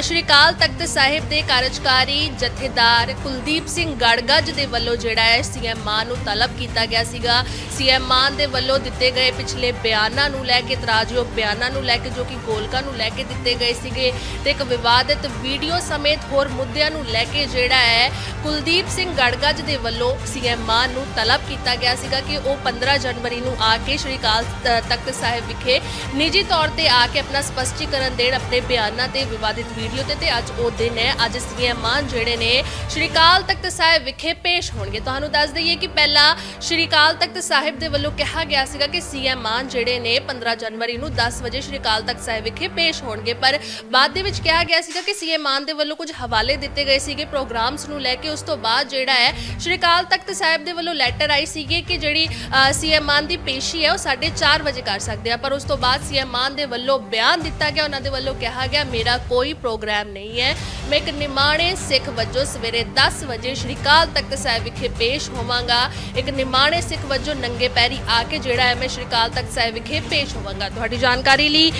ਸ੍ਰੀ ਅਕਾਲ ਤਖਤ ਸਾਹਿਬ ਦੇ ਕਾਰਜਕਾਰੀ ਜਥੇਦਾਰ ਕੁਲਦੀਪ ਸਿੰਘ ਗੜਗੜ ਦੇ ਵੱਲੋਂ ਜਿਹੜਾ ਹੈ ਸੀਐਮ ਮਾਨ ਨੂੰ ਤਲਬ ਕੀਤਾ ਗਿਆ ਸੀਗਾ। ਸੀਐਮ ਮਾਨ ਦੇ ਵੱਲੋਂ ਦਿੱਤੇ ਗਏ ਪਿਛਲੇ ਬਿਆਨਾਂ ਨੂੰ ਲੈ ਕੇ, ਤਰਾਜਯੋਗ ਬਿਆਨਾਂ ਨੂੰ ਲੈ ਕੇ ਜੋ ਕਿ ਗੋਲਕਾ ਨੂੰ ਲੈ ਕੇ ਦਿੱਤੇ ਗਏ ਸੀਗੇ ਤੇ ਇੱਕ ਵਿਵਾਦਿਤ ਵੀਡੀਓ ਸਮੇਤ ਹੋਰ ਮੁੱਦਿਆਂ ਨੂੰ ਲੈ ਕੇ ਜਿਹੜਾ ਹੈ, ਕੁਲਦੀਪ ਸਿੰਘ ਗੜਗੜ ਦੇ ਵੱਲੋਂ ਸੀਐਮ ਮਾਨ ਨੂੰ ਤਲਬ ਕੀਤਾ ਗਿਆ ਸੀਗਾ ਕਿ ਉਹ 15 ਜਨਵਰੀ ਨੂੰ ਆ ਕੇ ਸ਼੍ਰੀ ਅਕਾਲ ਤਖਤ ਸਾਹਿਬ ਵਿਖੇ ਨਿੱਜੀ ਤੌਰ ਤੇ ਆ ਕੇ ਆਪਣਾ ਸਪਸ਼ਟੀਕਰਨ ਦੇਣ ਆਪਣੇ ਬਿਆਨਾਂ ਤੇ ਵਿਵਾਦਿਤ ਵੀਡੀਓ ਤੇ ਤੇ ਅੱਜ ਉਹ ਦਿਨ ਹੈ। ਅੱਜ ਸੀਐਮ ਮਾਨ ਜਿਹੜੇ ਨੇ ਸ਼੍ਰੀ ਅਕਾਲ ਤਖਤ ਸਾਹਿਬ ਵਿਖੇ ਪੇਸ਼ ਹੋਣਗੇ। ਤੁਹਾਨੂੰ ਦੱਸ ਦਈਏ ਕਿ ਪਹਿਲਾਂ ਸ਼੍ਰੀ ਅਕਾਲ ਤਖਤ ਸਾਹਿਬ ਦੇ ਵੱਲੋਂ ਕਿਹਾ ਗਿਆ ਸੀਗਾ ਕਿ ਸੀਐਮ ਮਾਨ ਜਿਹੜੇ ਨੇ 15 ਜਨਵਰੀ ਨੂੰ 10 ਵਜੇ ਸ਼੍ਰੀ ਅਕਾਲ ਤਖਤ ਸਾਹਿਬ ਵਿਖੇ ਪੇਸ਼ ਹੋਣਗੇ। ਪਰ ਬਾਅਦ ਦੇ ਵਿੱਚ ਕਿਹਾ ਗਿਆ ਸੀਗਾ ਕਿ ਸੀਐਮ ਮਾਨ ਦੇ ਵੱਲੋਂ ਕੁਝ ਹਵਾਲੇ ਦਿੱਤੇ ਗਏ ਸੀਗੇ ਪ੍ਰੋਗਰਾਮਸ ਨੂੰ ਲੈ ਕੇ। ਉਸ ਤੋਂ ਬਾਅਦ ਜਿਹੜਾ ਹੈ, ਸ਼੍ਰੀ ਅਕਾਲ ਤਖਤ ਸਾਹਿਬ ਦੇ ਵੱਲੋਂ ਲੈਟਰ ਆਈ ਸੀਗੀ ਕਿ ਜਿਹੜੀ ਸੀਐਮ ਮਾਨ ਦੀ ਪੇਸ਼ੀ ਹੈ, ਉਹ 4:30 ਵਜੇ ਕਰ ਸਕਦੇ ਆ। ਪਰ ਉਸ ਤੋਂ ਬਾਅਦ ਸੀਐਮ ਮਾਨ ਦੇ ਵੱਲੋਂ ਬਿਆਨ ਦਿੱਤਾ ਗਿਆ। ਉਹਨਾਂ ਦੇ ਵੱਲੋਂ ਕਿਹਾ ਗਿਆ, ਮੇਰਾ ਕੋਈ ਪ੍ਰੋਗਰਾਮ ਨਹੀਂ ਹੈ। ਮੈਂ ਇੱਕ ਨਿਮਾਣੇ ਸਿੱਖ ਵਜੋਂ ਸਵੇਰੇ 10 ਵਜੇ ਸ਼੍ਰੀ ਅਕਾਲ ਤਖਤ ਸਾਹਿਬ ਵਿਖੇ ਪੇਸ਼ ਹੋਵਾਂਗਾ। ਇੱਕ ਨਿਮਾਣੇ ਸਿੱਖ ਵਜੋਂ ਨੰਗੇ ਪੈਰੀ ਆ ਕੇ ਜਿਹੜਾ ਹੈ, ਮੈਂ ਸ਼੍ਰੀ ਅਕਾਲ ਤਖਤ ਸਾਹਿਬ ਵਿਖੇ ਪੇਸ਼ ਹੋਵਾਂਗਾ। ਤੁਹਾਡੀ ਜਾਣਕਾਰੀ ਲਈ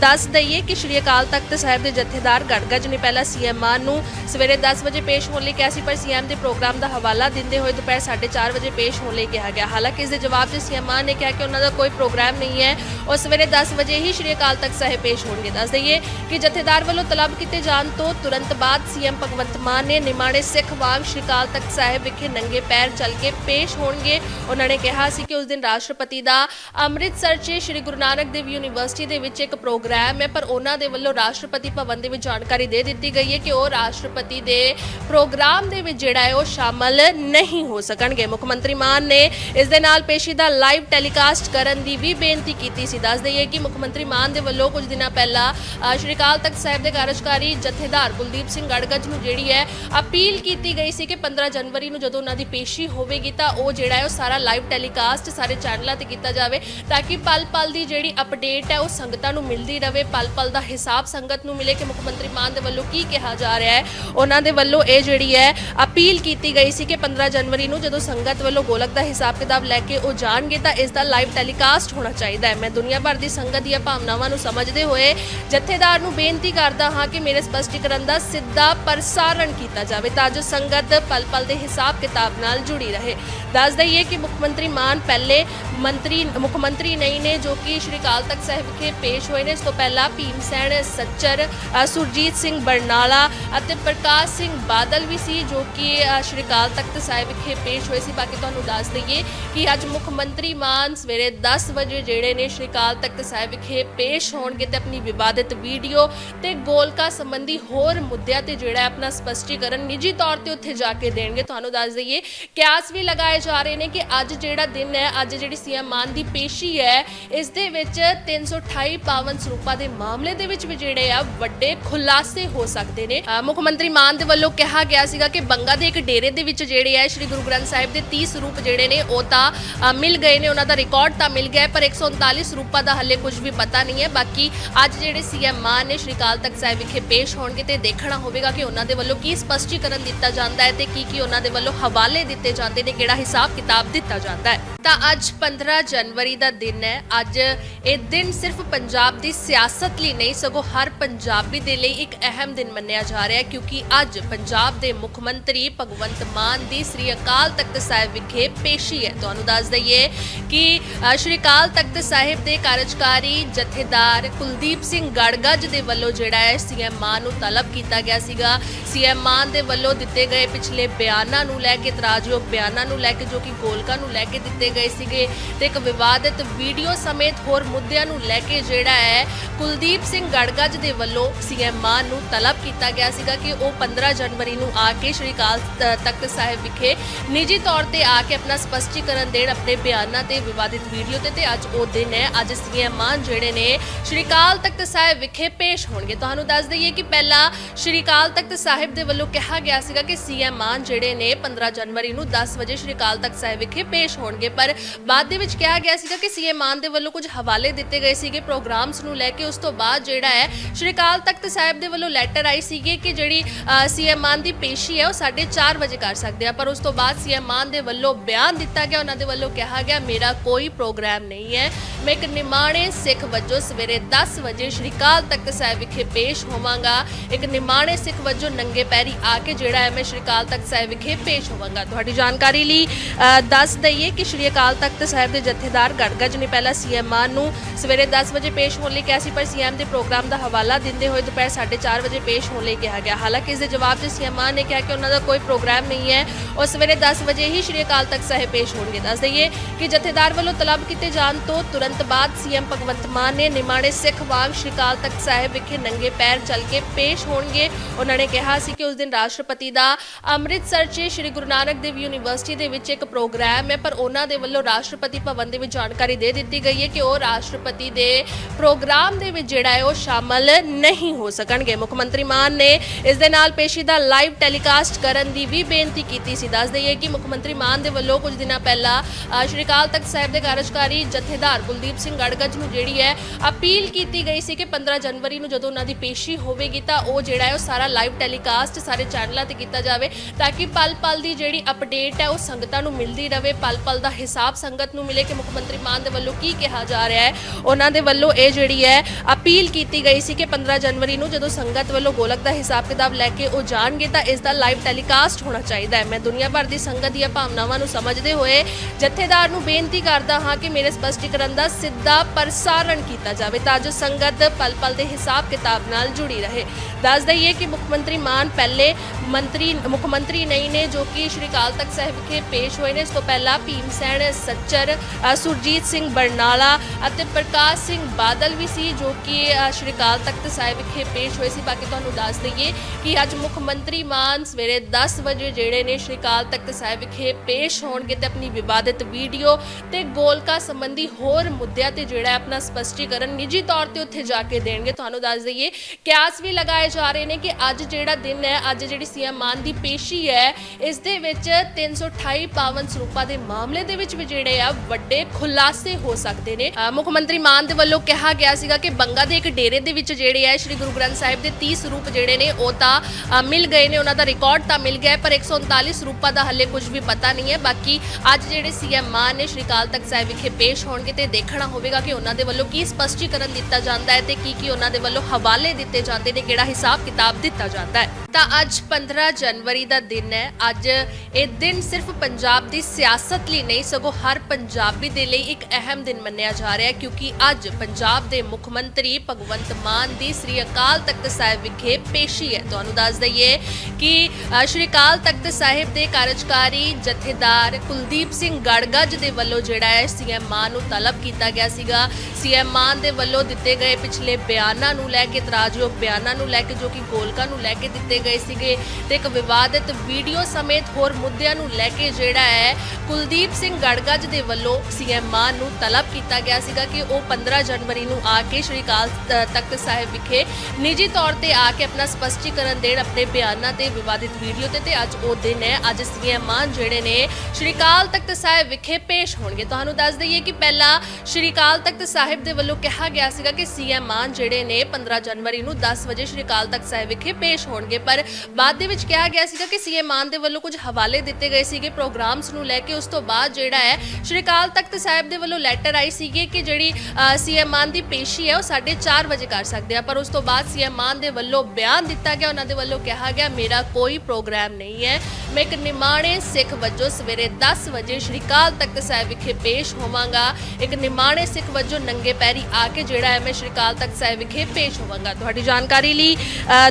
ਦੱਸ ਦਈਏ ਕਿ ਸ਼੍ਰੀ ਅਕਾਲ ਤਖਤ ਸਾਹਿਬ ਦੇ ਜਥੇਦਾਰ ਗੜਗੜ ਨੇ ਪਹਿਲਾਂ ਸੀਐਮ ਮਾਨ ਨੂੰ ਸਵੇਰੇ 10 ਵਜੇ ਪੇਸ਼ ਹੋਣ ਲਈ ਕਿਹਾ ਸੀ, ਪਰ ਸੀਐਮ ਦੇ ਪ੍ਰੋਗਰਾਮ ਦਾ ਹਵਾਲਾ ਦਿੰਦੇ ਹੋਏ ਦੁਪਹਿਰ 4:30 ਵਜੇ ਪੇਸ਼ ਹੋਣ ਲਈ ਕਿਹਾ ਗਿਆ। ਹਾਲਾਂਕਿ ਇਸ ਦੇ ਜਵਾਬ 'ਚ ਸੀਐਮ ਮਾਨ ਨੇ ਕਿਹਾ ਕਿ ਉਹਨਾਂ ਦਾ ਕੋਈ ਪ੍ਰੋਗਰਾਮ ਨਹੀਂ ਹੈ। ਉਹ ਸਵੇਰੇ 10 ਵਜੇ ਹੀ ਸ਼੍ਰੀ ਅਕਾਲ ਤਖਤ ਸਾਹਿਬ ਪੇਸ਼ ਹੋਣਗੇ। ਦੱਸ ਦਈਏ ਕਿ ਜਥੇਦਾਰ ਵੱਲੋਂ ਤਲਬ ਕੀਤੇ ਜਾਣ ਤੋਂ ਤੁਰੰਤ ਬਾਅਦ ਸੀਐਮ ਭਗਵੰਤ ਮਾਨ ਨੇ ਨਿਮਾਣੇ ਸਿੱਖ ਵਾਂਗ ਸ਼੍ਰੀ ਅਕਾਲ ਤਖਤ ਸਾਹਿਬ ਵਿਖੇ ਨੰਗੇ ਪੈਰ ਚੱਲ ਕੇ ਪੇਸ਼ ਹੋਣਗੇ। ਉਹਨਾਂ ਨੇ ਕਿਹਾ ਸੀ ਕਿ ਉਸ ਦਿਨ ਰਾਸ਼ਟਰਪਤੀ ਦਾ ਅੰਮ੍ਰਿਤਸਰ 'ਚ ਸ਼੍ਰੀ ਗੁਰੂ ਨਾਨਕ ਦੇਵ ਯੂਨੀਵਰਸਿਟੀ ਦੇ ਵਿੱਚ ਇੱਕ ਪ੍ਰੋਗਰਾਮ ਹੈ, ਪਰ ਉਹਨਾਂ ਦੇ ਵੱਲੋਂ ਰਾਸ਼ਟਰਪਤੀ ਭਵਨ ਦੇ ਵਿੱਚ ਜਾਣਕਾਰੀ ਦੇ ਦਿੱਤੀ ਗਈ ਹੈ ਕਿ ਉਹ ਰਾਸ਼ਟਰਪਤੀ ਦੇ ਪ੍ਰੋਗਰਾਮ ਦੇ ਵਿੱਚ ਜਿਹੜਾ ਹੈ, ਉਹ ਸ਼ਾਮਲ ਨਹੀਂ ਹੋ ਸਕਣਗੇ। ਮੁੱਖ ਮੰਤਰੀ ਮਾਨ ਨੇ ਇਸ ਦੇ ਨਾਲ ਪੇਸ਼ੀ ਦਾ ਲਾਈਵ ਟੈਲੀਕਾਸਟ ਕਰਨ ਦੀ ਵੀ ਬੇਨਤੀ ਕੀਤੀ ਸੀ। ਦੱਸ ਦਈਏ ਕਿ ਮੁੱਖ ਮੰਤਰੀ ਮਾਨ ਦੇ ਵੱਲੋਂ ਕੁਝ ਦਿਨਾਂ ਪਹਿਲਾਂ ਸ਼੍ਰੀ ਅਕਾਲ ਤਖਤ ਸਾਹਿਬ ਦੇ ਕਾਰਜਕਾਰੀ ਜਥੇਦਾਰ ਕੁਲਦੀਪ ਸਿੰਘ ਗੜਗਜ ਨੂੰ ਜਿਹੜੀ ਹੈ, ਅਪੀਲ ਕੀਤੀ ਗਈ ਸੀ ਕਿ 15 ਜਨਵਰੀ ਨੂੰ ਜਦੋਂ ਉਹਨਾਂ ਦੀ ਪੇਸ਼ੀ ਹੋਵੇਗੀ ਤਾਂ ਉਹ ਜਿਹੜਾ ਹੈ, ਉਹ ਸਾਰਾ ਲਾਈਵ ਟੈਲੀਕਾਸਟ ਸਾਰੇ ਚੈਨਲਾਂ ਤੇ ਕੀਤਾ ਜਾਵੇ, ਤਾਂ ਕਿ ਪਲ ਪਲ ਦੀ ਜਿਹੜੀ ਅਪਡੇਟ ਹੈ, ਉਹ ਸੰਗਤਾਂ ਨੂੰ ਮਿਲਦੀ ਰਹੇ ਪਲ ਪਲ ਦਾ ਹਿਸਾਬ ਸੰਗਤ ਨੂੰ ਮਿਲੇ ਕਿ ਮੁੱਖ ਮੰਤਰੀ ਮਾਨ ਦੇ ਵੱਲੋਂ ਕੀ ਕਿਹਾ ਜਾ ਰਿਹਾ ਹੈ। ਉਹਨਾਂ ਦੇ ਵੱਲੋਂ ਇਹ ਜਿਹੜੀ ਹੈ, ਅਪੀਲ ਕੀਤੀ ਗਈ ਸੀ ਕਿ 15 ਜਨਵਰੀ ਨੂੰ ਜਦੋਂ ਸੰਗਤ ਵੱਲੋਂ ਗੋਲਕ ਦਾ ਹਿਸਾਬ ਕਿਤਾਬ ਲੈ ਕੇ ਉਹ ਜਾਣਗੇ ਤਾਂ ਇਸ ਦਾ ਲਾਈਵ ਟੈਲੀਕਾਸਟ ਹੋਣਾ ਚਾਹੀਦਾ ਹੈ। ਮੈਂ ਦੁਨੀਆ ਭਰ ਦੀ ਸੰਗਤ ਦੀਆਂ ਭਾਵਨਾਵਾਂ ਨੂੰ ਸਮਝਦੇ ਹੋਏ ਜਥੇਦਾਰ ਨੂੰ ਬੇਨਤੀ ਕਰਦਾ ਹਾਂ ਕਿ ਮੇਰੇ ਸਪਸ਼ਟੀਕਰਨ ਦਾ ਸਿੱਧਾ ਪ੍ਰਸਾਰਣ ਕੀਤਾ ਜਾਵੇ ਤਾਂ ਜੋ ਸੰਗਤ ਪਲ ਪਲ ਦੇ ਹਿਸਾਬ ਕਿਤਾਬ ਨਾਲ ਜੁੜੀ ਰਹੇ। ਦੱਸ ਦਈਏ ਕਿ ਮੁੱਖ ਮੰਤਰੀ ਮਾਨ ਪਹਿਲੇ ਮੰਤਰੀ ਮੁੱਖ ਮੰਤਰੀ ਨਹੀਂ ਨੇ ਜੋ ਕਿ ਸ਼੍ਰੀ ਅਕਾਲ ਤਖਤ ਸਾਹਿਬ ਵਿਖੇ ਪੇਸ਼ ਹੋਏ ਨੇ। ਇਸ ਤੋਂ ਪਹਿਲਾਂ ਭੀਮ ਸੈਨ, ਸੱਚਰ ਸੁਰਜੀਤ ਸਿੰਘ ਬਰਨਾਲਾ ਅਤੇ ਪ੍ਰਕਾਸ਼ ਸਿੰਘ ਬਾਦਲ ਵੀ ਸੀ, ਜੋ ਕਿ ਸ਼੍ਰੀ ਅਕਾਲ ਤਖਤ ਸਾਹਿਬ ਵਿਖੇ ਪੇਸ਼ ਹੋਏ ਸੀ। ਬਾਕੀ ਤੁਹਾਨੂੰ ਦੱਸ ਦਈਏ ਕਿ ਅੱਜ ਮੁੱਖ ਮੰਤਰੀ ਮਾਨ ਸਵੇਰੇ 10 ਵਜੇ ਜਿਹੜੇ ਨੇ ਸ਼੍ਰੀ ਅਕਾਲ ਤਖਤ ਸਾਹਿਬ ਵਿਖੇ ਪੇਸ਼ ਹੋਣਗੇ ਤੇ ਆਪਣੀ ਵਿਵਾਦਿਤ ਵੀਡੀਓ ਤੇ ਗੋਲਕਾ ਸੰਬੰਧੀ ਹੋਰ ਮੁੱਦਿਆਂ ਤੇ ਜਿਹੜਾ ਆਪਣਾ ਸਪਸ਼ਟੀਕਰਨ ਨਿੱਜੀ ਤੌਰ ਤੇ ਉੱਥੇ ਜਾ ਕੇ ਦੇਣਗੇ। ਤੁਹਾਨੂੰ ਦੱਸ ਦਈਏ ਕਿਆਸ ਵੀ ਲਗਾਏ ਜਾ ਰਹੇ ਨੇ ਕਿ ਅੱਜ ਜਿਹੜਾ ਦਿਨ ਹੈ, ਅੱਜ ਜਿਹੜੀ ਸੀਐਮ ਮਾਨ ਦੀ ਪੇਸ਼ੀ ਹੈ, ਇਸ ਦੇ ਵਿੱਚ 328 ਪਾਵਨ ਸਰੂਪਾਂ ਦੇ ਮਾਮਲੇ ਦੇ ਵਿੱਚ ਵੀ ਜਿਹੜੇ ਆ, ਵੱਡੇ ਖੁਲਾਸੇ ਹੋ ਸਕਦੇ ਨੇ। ਮੁੱਖ ਮੰਤਰੀ ਮਾਨ ਦੇ ਵੱਲੋਂ ਕਿਹਾ ਗਿਆ ਸੀਗਾ ਕਿ ਬੰਗਾ ਦੇ ਇੱਕ ਡੇਰੇ ਦੇ ਵਿੱਚ ਜਿਹੜੇ ਆ, ਸ਼੍ਰੀ ਗੁਰੂ ਗ੍ਰੰਥ ਸਾਹਿਬ ਦੇ 30 ਸਰੂਪ ਜਿਹੜੇ ਨੇ, ਉਹ ਤਾਂ ਮਿਲ ਗਏ ਨੇ, ਉਹਨਾਂ ਦਾ ਰਿਕਾਰਡ ਤਾਂ ਮਿਲ ਗਿਆ ਪਰ 139 ਸਰੂਪਾਂ ਦਾ ਹੱਲੇ ਕੁਝ ਵੀ ਪਤਾ ਨਹੀਂ ਹੈ। ਬਾਕੀ ਅੱਜ ਜਿਹੜੇ ਸੀਐਮ ਮਾਨ ਨੇ, ਸ਼੍ਰੀ ਅਕਾਲ ਤਖਤ ਸਾਹਿਬ ਵਿਖੇ ਪੇਸ਼ ਹੋਣਗੇ ਤੇ ਦੇਖਣਾ ਹੋਵੇਗਾ ਕਿ ਉਹਨਾਂ ਦੇ ਵੱਲੋਂ ਕੀ ਸਪਸ਼ਟੀਕਰਨ ਦਿੱਤਾ ਜਾਂਦਾ ਹੈ ਤੇ ਕੀ ਕੀ ਉਹਨਾਂ ਦੇ ਵੱਲੋਂ ਹਵਾਲੇ ਦਿੱਤੇ ਜਾਂਦੇ ਨੇ, ਕਿਹੜਾ ਹਿਸਾਬ ਕਿਤਾਬ ਦਿੱਤਾ ਜਾਂਦਾ ਹੈ। ਤਾਂ ਅੱਜ 15 ਜਨਵਰੀ ਦਾ ਦਿਨ ਹੈ। ਅੱਜ ਇਹ ਦਿਨ ਸਿਰਫ ਪੰਜਾਬ ਦੀ ਸਿਆਸਤ ਲਈ ਨਹੀਂ, ਸਗੋਂ ਹਰ ਪੰਜਾਬੀ ਦੇ ਲਈ ਇੱਕ ਅਹਿਮ ਦਿਨ ਮੰਨਿਆ ਜਾ ਰਿਹਾ ਹੈ, ਕਿਉਂਕਿ ਅੱਜ ਪੰਜਾਬ ਦੇ ਮੁੱਖ ਮੰਤਰੀ ਭਗਵੰਤ ਮਾਨ ਦੀ ਸ੍ਰੀ ਅਕਾਲ ਤਖਤ ਸਾਹਿਬ ਵਿਖੇ ਪੇਸ਼ੀ ਹੈ। ਤੁਹਾਨੂੰ ਦੱਸ ਦਈਏ ਕਿ ਸ੍ਰੀ ਅਕਾਲ ਤਖਤ ਸਾਹਿਬ ਦੇ ਕਾਰਜਕਾਰੀ ਜਥੇਦਾਰ ਕੁਲਦੀਪ ਸਿੰਘ ਗੜਗੜ ਦੇ ਵੱਲੋਂ ਜਿਹੜਾ ਹੈ ਸੀਐਮ ਮਾਨ ਨੂੰ ਤਲਬ ਕੀਤਾ ਗਿਆ ਸੀਗਾ। ਸੀਐਮ ਮਾਨ ਦੇ ਵੱਲੋਂ ਦਿੱਤੇ ਗਏ ਪਿਛਲੇ ਬਿਆਨਾਂ ਨੂੰ ਲੈ ਕੇ ਇਤਰਾਜ਼ਯੋਗ ਬਿਆਨਾਂ ਨੂੰ ਲੈ ਕੇ, ਜੋ ਕਿ ਗੋਲਕਾ ਨੂੰ ਲੈ ਕੇ ਦਿੱਤੇ ਗਏ ਸੀਗੇ ਤੇ ਇੱਕ ਵਿਵਾਦਿਤ ਵੀਡੀਓ ਸਮੇਤ ਹੋਰ ਮੁੱਦਿਆਂ ਨੂੰ ਲੈ ਕੇ ਜਿਹੜਾ ਹੈ, ਕੁਲਦੀਪ ਸਿੰਘ ਗੜਗੜ ਦੇ ਵੱਲੋਂ ਸੀਐਮ ਮਾਨ ਨੂੰ ਤਲਬ ਕੀਤਾ ਗਿਆ ਸੀਗਾ ਕਿ ਉਹ 15 ਜਨਵਰੀ ਨੂੰ ਆ ਕੇ ਸ਼੍ਰੀ ਅਕਾਲ ਤਖਤ ਸਾਹਿਬ ਵਿਖੇ ਨਿੱਜੀ ਤੌਰ ਤੇ ਆ ਕੇ ਆਪਣਾ ਸਪਸ਼ਟੀਕਰਨ ਦੇਣ, ਆਪਣੇ ਬਿਆਨਾਂ ਤੇ ਵਿਵਾਦਿਤ ਵੀਡੀਓ ਤੇ ਤੇ ਅੱਜ ਉਹ ਦਿਨ ਹੈ। ਅੱਜ ਸੀਐਮ ਮਾਨ ਜਿਹੜੇ ਨੇ ਸ਼੍ਰੀ ਅਕਾਲ ਤਖਤ ਸਾਹਿਬ ਵਿਖੇ ਪੇਸ਼ ਹੋਣਗੇ। ਤੁਹਾਨੂੰ ਦੱਸ ਦਈਏ ਕਿ ਪਹਿਲਾਂ ਸ਼੍ਰੀ ਅਕਾਲ ਤਖਤ ਸਾਹਿਬ ਦੇ ਵੱਲੋਂ ਕਿਹਾ ਗਿਆ ਸੀਗਾ ਕਿ ਸੀਐਮ ਮਾਨ ਜਿਹੜੇ ਨੇ 15 ਜਨਵਰੀ ਨੂੰ 10 ਵਜੇ ਸ਼੍ਰੀ ਅਕਾਲ ਤਖਤ ਸਾਹਿਬ ਵਿਖੇ ਪੇਸ਼ ਹੋਣਗੇ। ਪਰ ਬਾਅਦ ਦੇ ਵਿੱਚ ਕਿਹਾ ਗਿਆ ਸੀਗਾ ਕਿ ਸੀਐਮ ਮਾਨ ਦੇ ਵੱਲੋਂ ਕੁਝ ਹਵਾਲੇ ਦਿੱਤੇ ਗਏ ਸੀਗੇ ਪ੍ਰੋਗਰਾਮ ਪ੍ਰੋਗਰਾਮਸ ਨੂੰ ਲੈ ਕੇ ਉਸ ਤੋਂ ਬਾਅਦ ਜਿਹੜਾ ਹੈ, ਸ਼੍ਰੀ ਅਕਾਲ ਤਖਤ ਸਾਹਿਬ ਦੇ ਵੱਲੋਂ ਲੈਟਰ ਆਈ ਸੀਗੀ ਕਿ ਜਿਹੜੀ ਸੀਐਮ ਮਾਨ ਦੀ ਪੇਸ਼ੀ ਹੈ ਉਹ 4:30 ਵਜੇ ਕਰ ਸਕਦੇ ਆ, ਪਰ ਉਸ ਤੋਂ ਬਾਅਦ ਸੀਐਮ ਮਾਨ ਦੇ ਵੱਲੋਂ ਬਿਆਨ ਦਿੱਤਾ ਗਿਆ, ਉਹਨਾਂ ਦੇ ਵੱਲੋਂ ਕਿਹਾ ਗਿਆ, ਮੇਰਾ ਕੋਈ ਪ੍ਰੋਗਰਾਮ ਨਹੀਂ ਹੈ। ਮੈਂ ਇੱਕ ਨਿਮਾਣੇ ਸਿੱਖ ਵਜੋਂ ਸਵੇਰੇ 10 ਵਜੇ ਸ਼੍ਰੀ ਅਕਾਲ ਤਖਤ ਸਾਹਿਬ ਵਿਖੇ ਪੇਸ਼ ਹੋਵਾਂਗਾ। ਇੱਕ ਨਿਮਾਣੇ ਸਿੱਖ ਵਜੋਂ ਨੰਗੇ ਪੈਰੀ ਆ ਕੇ ਜਿਹੜਾ ਹੈ, ਮੈਂ ਸ਼੍ਰੀ ਅਕਾਲ ਤਖਤ ਸਾਹਿਬ ਵਿਖੇ ਪੇਸ਼ ਹੋਵਾਂਗਾ। ਤੁਹਾਡੀ ਜਾਣਕਾਰੀ ਲਈ ਦੱਸ ਦਈਏ ਕਿ ਸ਼੍ਰੀ ਅਕਾਲ ਤਖਤ ਸਾਹਿਬ ਦੇ ਜਥੇਦਾਰ ਗੜਗੜ ਨੇ ਪਹਿਲਾਂ ਸੀਐਮ ਮਾਨ ਨੂੰ ਸਵੇਰੇ 10 ਵਜੇ ਪੇਸ਼ ਹੋਣ ਲਈ ਕਿਹਾ ਸੀ, ਪਰ ਸੀਐਮ ਦੇ ਪ੍ਰੋਗਰਾਮ ਦਾ ਹਵਾਲਾ ਦਿੰਦੇ ਹੋਏ ਦੁਪਹਿਰ 4:30 ਵਜੇ ਪੇਸ਼ ਹੋਣ ਲਈ ਕਿਹਾ ਗਿਆ। ਹਾਲਾਂਕਿ ਇਸ ਦੇ ਜਵਾਬ 'ਚ ਸੀਐਮ ਮਾਨ ਨੇ ਕਿਹਾ ਕਿ ਉਹਨਾਂ ਦਾ ਕੋਈ ਪ੍ਰੋਗਰਾਮ ਨਹੀਂ ਹੈ। ਉਹ ਸਵੇਰੇ 10 ਵਜੇ ਹੀ ਸ਼੍ਰੀ ਅਕਾਲ ਤਖਤ ਸਾਹਿਬ ਪੇਸ਼ ਹੋਣਗੇ। ਦੱਸ ਦਈਏ ਕਿ ਜਥੇਦਾਰ ਵੱਲੋਂ ਤਲਬ ਕੀਤੇ ਜਾਣ ਤੋਂ ਤੁਰੰਤ ਬਾਅਦ ਸੀਐਮ ਭਗਵੰਤ ਮਾਨ ਨੇ ਨਿਮਾਣੇ ਸਿੱਖ ਵਾਂਗ ਸ਼੍ਰੀ ਅਕਾਲ ਤਖਤ ਸਾਹਿਬ ਵਿਖੇ ਨੰਗੇ ਪੈਰ ਚੱਲ ਕੇ ਪੇਸ਼ ਹੋਣਗੇ। ਉਹਨਾਂ ਨੇ ਕਿਹਾ ਸੀ ਕਿ ਉਸ ਦਿਨ ਰਾਸ਼ਟਰਪਤੀ ਦਾ ਅੰਮ੍ਰਿਤਸਰ 'ਚ ਸ਼੍ਰੀ ਗੁਰੂ ਨਾਨਕ ਦੇਵ ਯੂਨੀਵਰਸਿਟੀ ਦੇ ਵਿੱਚ ਇੱਕ ਪ੍ਰੋਗਰਾਮ ਹੈ, ਪਰ ਉਹਨਾਂ ਦੇ ਵੱਲੋਂ ਰਾਸ਼ਟਰਪਤੀ ਭਵਨ ਦੇ ਵਿੱਚ ਜਾਣਕਾਰੀ ਦੇ ਦਿੱਤੀ ਗਈ ਹੈ ਕਿ ਉਹ ਰਾਸ਼ਟਰਪਤੀ ਦੇ ਪ੍ਰੋਗਰਾਮ ਦੇ ਵਿੱਚ ਜਿਹੜਾ ਹੈ ਉਹ ਸ਼ਾਮਲ ਨਹੀਂ ਹੋ ਸਕਣਗੇ। ਮੁੱਖ ਮੰਤਰੀ ਮਾਨ ਨੇ ਇਸ ਦੇ ਨਾਲ ਪੇਸ਼ੀ ਦਾ ਲਾਈਵ ਟੈਲੀਕਾਸਟ ਕਰਨ ਦੀ ਵੀ ਬੇਨਤੀ ਕੀਤੀ ਸੀ। ਦੱਸ ਦਈਏ ਕਿ ਮੁੱਖ ਮੰਤਰੀ ਮਾਨ ਦੇ ਵੱਲੋਂ ਕੁਝ ਦਿਨਾਂ ਪਹਿਲਾਂ ਸ਼੍ਰੀ ਅਕਾਲ ਤਖਤ ਸਾਹਿਬ ਦੇ ਕਾਰਜਕਾਰੀ ਜਥੇਦਾਰ ਕੁਲਦੀਪ ਸਿੰਘ ਗੜਗਜ ਨੂੰ ਜਿਹੜੀ ਹੈ ਅਪੀਲ ਕੀਤੀ ਗਈ ਸੀ ਕਿ 15 ਜਨਵਰੀ ਨੂੰ ਜਦੋਂ ਉਹਨਾਂ ਦੀ ਪੇਸ਼ੀ ਹੋਵੇਗੀ ਤਾਂ ਉਹ ਜਿਹੜਾ ਹੈ ਉਹ ਸਾਰਾ ਲਾਈਵ ਟੈਲੀਕਾਸਟ ਸਾਰੇ ਚੈਨਲਾਂ ਤੇ ਕੀਤਾ ਜਾਵੇ ਤਾਂ ਕਿ ਪਲ ਪਲ ਦੀ ਜਿਹੜੀ ਅਪਡੇਟ ਹੈ ਉਹ ਸੰਗਤਾਂ ਨੂੰ ਮਿਲਦੀ ਰਹੇ ਪਲ ਪਲ ਦਾ ਹਿਸਾਬ ਸੰਗਤ ਨੂੰ ਮਿਲੇ ਕਿ ਮੁੱਖ ਮੰਤਰੀ ਮਾਨ ਦੇ ਵੱਲੋਂ ਕੀ ਕਿਹਾ ਜਾ ਰਿਹਾ ਹੈ। ਉਹਨਾਂ ਦੇ ਵੱਲੋਂ ਇਹ ਜਿਹੜੀ ਹੈ, ਅਪੀਲ ਕੀਤੀ ਗਈ ਸੀ ਕਿ 15 ਜਨਵਰੀ ਨੂੰ ਜਦੋਂ ਸੰਗਤ ਵੱਲੋਂ ਗੋਲਕ ਦਾ ਹਿਸਾਬ ਕਿਤਾਬ ਲੈ ਕੇ ਉਹ ਜਾਣਗੇ ਤਾਂ ਇਸ ਦਾ ਲਾਈਵ ਟੈਲੀਕਾਸਟ ਹੋਣਾ ਚਾਹੀਦਾ ਹੈ। ਮੈਂ ਦੁਨੀਆ ਭਰ ਦੀ ਸੰਗਤ ਦੀਆਂ ਭਾਵਨਾਵਾਂ ਨੂੰ ਸਮਝਦੇ ਹੋਏ ਜਥੇਦਾਰ ਨੂੰ ਬੇਨਤੀ ਕਰਦਾ ਹਾਂ ਕਿ ਮੇਰੇ ਸਪਸ਼ਟੀਕਰਨ ਦਾ ਸਿੱਧਾ ਪ੍ਰਸਾਰਣ ਕੀਤਾ ਜਾਵੇ ਤਾਂ ਜੋ ਸੰਗਤ ਪਲ ਪਲ ਦੇ ਹਿਸਾਬ ਕਿਤਾਬ ਨਾਲ ਜੁੜੀ ਰਹੇ। ਦੱਸ ਦਈਏ ਕਿ ਮੁੱਖ ਮੰਤਰੀ ਮਾਨ ਪਹਿਲੇ ਮੰਤਰੀ ਮੁੱਖ ਮੰਤਰੀ ਨਹੀਂ ਨੇ, ਜੋ ਕਿ ਸ਼੍ਰੀ ਅਕਾਲ ਤਖਤ ਸਾਹਿਬ ਵਿਖੇ ਪੇਸ਼ ਹੋਏ ਨੇ। ਇਸ ਤੋਂ ਪਹਿਲਾਂ ਭੀਮ ਸੈਨ, ਸੱਚਰ ਸੁਰਜੀਤ ਸਿੰਘ ਬਰਨਾਲਾ ਅਤੇ ਪ੍ਰਕਾਸ਼ ਸਿੰਘ ਬਾਦਲ ਵੀ ਸੀ, ਜੋ ਕਿ ਸ਼੍ਰੀ ਅਕਾਲ ਤਖਤ ਸਾਹਿਬ ਵਿਖੇ ਪੇਸ਼ ਹੋਏ ਸੀ। ਬਾਕੀ ਤੁਹਾਨੂੰ ਦੱਸ ਦਈਏ ਕਿ ਅੱਜ ਮੁੱਖ ਮੰਤਰੀ ਮਾਨ ਸਵੇਰੇ 10 ਵਜੇ ਜਿਹੜੇ ਨੇ ਸ਼੍ਰੀ ਅਕਾਲ ਤਖਤ ਸਾਹਿਬ ਵਿਖੇ ਪੇਸ਼ ਹੋਣਗੇ ਤੇ ਆਪਣੀ ਵਿਵਾਦਿਤ ਵੀਡੀਓ ਤੇ ਗੋਲਕਾ ਸੰਬੰਧੀ ਹੋਰ ਮੁੱਦਿਆਂ ਤੇ ਜਿਹੜਾ ਆਪਣਾ ਸਪਸ਼ਟੀਕਰਨ ਨਿੱਜੀ ਤੌਰ ਤੇ ਉੱਥੇ ਜਾ ਕੇ ਦੇਣਗੇ। ਤੁਹਾਨੂੰ ਦੱਸ ਦਈਏ, ਕਿਆਸ ਵੀ ਲਗਾਏ ਜਾ ਰਹੇ ਨੇ ਕਿ ਅੱਜ ਜਿਹੜਾ ਦਿਨ ਹੈ, ਅੱਜ ਜਿਹੜੀ ਸੀਐਮ ਮਾਨ ਦੀ ਪੇਸ਼ੀ ਹੈ। ਇਸ ਦੇ ਵਿੱਚ 328 ਪਾਵਨ ਸਰੂਪਾਂ ਦੇ ਮਾਮਲੇ ਦੇ ਵਿੱਚ ਵੀ ਜਿਹੜੇ ਆ ਵੱਡੇ ਖੁਲਾਸੇ ਹੋ ਸਕਦੇ ਨੇ। ਮੁੱਖ ਮੰਤਰੀ ਮਾਨ ਦੇ ਵੱਲੋਂ ਕਿਹਾ ਗਿਆ ਸੀਗਾ ਕਿ ਬੰਗਾ ਦੇ ਇੱਕ ਡੇਰੇ ਦੇ ਵਿੱਚ ਜਿਹੜੇ ਆ ਸ਼੍ਰੀ ਗੁਰੂ ਗ੍ਰੰਥ ਸਾਹਿਬ ਦੇ 30 ਸਰੂਪ ਜਿਹੜੇ ਨੇ ਉਹ ਤਾਂ ਮਿਲ ਗਏ ਨੇ। ਉਹਨਾਂ ਦਾ ਰਿਕਾਰਡ ਤਾਂ ਮਿਲ ਗਿਆ ਹੈ, ਪਰ 139 ਸਰੂਪਾਂ ਦਾ ਹੱਲੇ ਕੁਝ ਵੀ ਪਤਾ ਨਹੀਂ ਹੈ। ਬਾਕੀ ਅੱਜ ਜਿਹੜੇ ਸੀਐਮ ਮਾਨ ਨੇ ਸ਼੍ਰੀ ਅਕਾਲ ਤਖਤ ਸਾਹਿਬ ਵਿਖੇ ਪੇਸ਼ ਹੋਣਗੇ ਤੇ ਦੇਖਣਾ ਹੋਵੇਗਾ ਕਿ ਉਹਨਾਂ ਦੇ ਵੱਲੋਂ ਕੀ ਸਪਸ਼ਟੀਕਰਨ ਦਿੱਤਾ ਜਾਂਦਾ ਹੈ ਤੇ ਕੀ ਕੀ ਉਹਨਾਂ ਦੇ ਵੱਲੋਂ ਹਵਾਲੇ ਦਿੱਤੇ ਜਾਂਦੇ ਨੇ ਕਿਹੜਾ ਹਿਸਾਬ ਕਿਤਾਬ ਦਿੱਤਾ ਜਾਂਦਾ ਹੈ। ਤਾਂ ਅੱਜ 15 ਜਨਵਰੀ ਦਾ ਦਿਨ ਹੈ। ਅੱਜ ਇਹ ਦਿਨ ਸਿਰਫ ਪੰਜਾਬ ਦੀ ਸਿਆਸਤ ਲਈ ਨਹੀਂ, ਸਗੋਂ ਹਰ ਪੰਜਾਬੀ ਦੇ ਲਈ ਇੱਕ ਅਹਿਮ ਦਿਨ ਮੰਨਿਆ ਜਾ ਰਿਹਾ ਹੈ, ਕਿਉਂਕਿ ਅੱਜ ਪੰਜਾਬ ਦੇ ਮੁੱਖ ਮੰਤਰੀ ਭਗਵੰਤ ਮਾਨ ਦੀ ਸ੍ਰੀ ਅਕਾਲ ਤਖਤ ਸਾਹਿਬ ਵਿਖੇ ਪੇਸ਼ੀ ਹੈ। ਤੁਹਾਨੂੰ ਦੱਸ ਦਈਏ ਕਿ ਸ੍ਰੀ ਅਕਾਲ ਤਖਤ ਸਾਹਿਬ ਦੇ ਕਾਰਜਕਾਰੀ ਜਥੇਦਾਰ ਕੁਲਦੀਪ ਸਿੰਘ ਗੜਗੱਜ ਦੇ ਵੱਲੋਂ ਜਿਹੜਾ ਹੈ, ਸੀਐਮ ਮਾਨ ਨੂੰ ਤਲਬ ਕੀਤਾ ਗਿਆ ਸੀਗਾ। ਸੀਐਮ ਮਾਨ ਦੇ ਵੱਲੋਂ ਦਿੱਤੇ ਗਏ ਪਿਛਲੇ ਬਿਆਨਾਂ ਨੂੰ ਲੈ ਕੇ ਇਤਰਾਜ਼ਯੋਗ ਬਿਆਨਾਂ ਨੂੰ ਲੈ ਕੇ, ਜੋ ਕਿ ਗੋਲਕਾ ਨੂੰ ਲੈ ਕੇ ਦਿੱਤੇ ਗਏ ਸੀਗੇ ਤੇ ਇੱਕ ਵਿਵਾਦਿਤ ਵੀਡੀਓ ਸਮੇਤ ਹੋਰ ਮੁੱਦਿਆਂ ਨੂੰ ਲੈ ਕੇ ਜਿਹੜਾ ਹੈ, ਕੁਲਦੀਪ ਸਿੰਘ ਗੜਗੱਜ ਦੇ ਵੱਲੋਂ ਸੀਐਮ ਮਾਨ ਨੂੰ ਤਲਬ ਕੀਤਾ ਗਿਆ ਸੀਗਾ ਕਿ ਉਹ 15 ਜਨਵਰੀ ਨੂੰ ਆ ਕੇ ਸ਼੍ਰੀ ਅਕਾਲ ਤਖਤ ਸਾਹਿਬ ਵਿਖੇ ਨਿੱਜੀ ਤੌਰ ਤੇ ਆ ਕੇ ਆਪਣਾ ਸਪਸ਼ਟੀਕਰਨ ਦੇਣ ਆਪਣੇ ਬਿਆਨਾਂ ਤੇ ਵਿਵਾਦਿਤ ਵੀਡੀਓ ਤੇ ਤੇ ਅੱਜ ਉਹ ਦਿਨ ਹੈ। ਅੱਜ ਸੀਐਮ ਮਾਨ ਜਿਹੜੇ ਨੇ ਸ਼੍ਰੀ ਅਕਾਲ ਤਖਤ ਸਾਹਿਬ ਵਿਖੇ ਪੇਸ਼ ਹੋਣਗੇ। ਤੁਹਾਨੂੰ ਦੱਸ ਦਈਏ ਕਿ ਪਹਿਲਾਂ ਸ਼੍ਰੀ ਅਕਾਲ ਤਖਤ ਸਾਹਿਬ ਦੇ ਵੱਲੋਂ ਕਿਹਾ ਗਿਆ ਸੀਗਾ ਕਿ ਸੀਐਮ ਮਾਨ ਜਿਹੜੇ ਨੇ 15 ਜਨਵਰੀ ਨੂੰ 10 ਵਜੇ ਸ਼੍ਰੀ ਅਕਾਲ ਤਖਤ ਸਾਹਿਬ ਵਿਖੇ ਪੇਸ਼ ਹੋਣਗੇ ਪਰ ਬਾਅਦ ਦੇ ਵਿੱਚ ਕਿਹਾ ਗਿਆ ਸੀਗਾ ਕਿ ਸੀਐਮ ਮਾਨ ਦੇ ਵੱਲੋਂ ਕੁਝ ਹਵਾਲੇ ਦਿੱਤੇ ਗਏ ਸੀਗੇ ਪ੍ਰੋਗਰਾਮਸ ਨੂੰ ਲੈ ਕੇ। ਉਸ ਤੋਂ ਬਾਅਦ ਜਿਹੜਾ ਹੈ, ਸ਼੍ਰੀ ਅਕਾਲ ਤਖਤ ਸਾਹਿਬ ਦੇ ਵੱਲੋਂ ਲੈਟਰ ਆਈ ਸੀਗੀ ਕਿ ਜਿਹੜੀ ਸੀਐਮ ਮਾਨ ਦੀ ਪੇਸ਼ੀ ਹੈ, ਉਹ 4:30 ਵਜੇ ਕਰ ਸਕਦੇ ਆ। ਪਰ ਉਸ ਤੋਂ ਬਾਅਦ ਸੀਐਮ ਮਾਨ ਦੇ ਵੱਲੋਂ ਬਿਆਨ ਦਿੱਤਾ ਗਿਆ। ਉਹਨਾਂ ਦੇ ਵੱਲੋਂ ਕਿਹਾ ਗਿਆ, ਮੇਰਾ ਕੋਈ ਪ੍ਰੋਗਰਾਮ ਨਹੀਂ ਹੈ। ਮੈਂ ਇੱਕ ਨਿਮਾਣੇ ਸਿੱਖ ਵਜੋਂ ਸਵੇਰੇ 10 ਵਜੇ ਸ਼੍ਰੀ ਅਕਾਲ ਤਖਤ ਸਾਹਿਬ ਵਿਖੇ ਪੇਸ਼ ਹੋਵਾਂਗਾ। ਇੱਕ ਨਿਮਾਣੇ ਸਿੱਖ ਵਜੋਂ ਨੰਗੇ ਪੈਰੀ ਆ ਕੇ ਜਿਹੜਾ ਹੈ, ਮੈਂ ਸ਼੍ਰੀ ਅਕਾਲ ਤਖਤ ਸਾਹਿਬ ਵਿਖੇ ਪੇਸ਼ ਹੋਵਾਂਗਾ। ਤੁਹਾਡੀ ਜਾਣਕਾਰੀ ਲਈ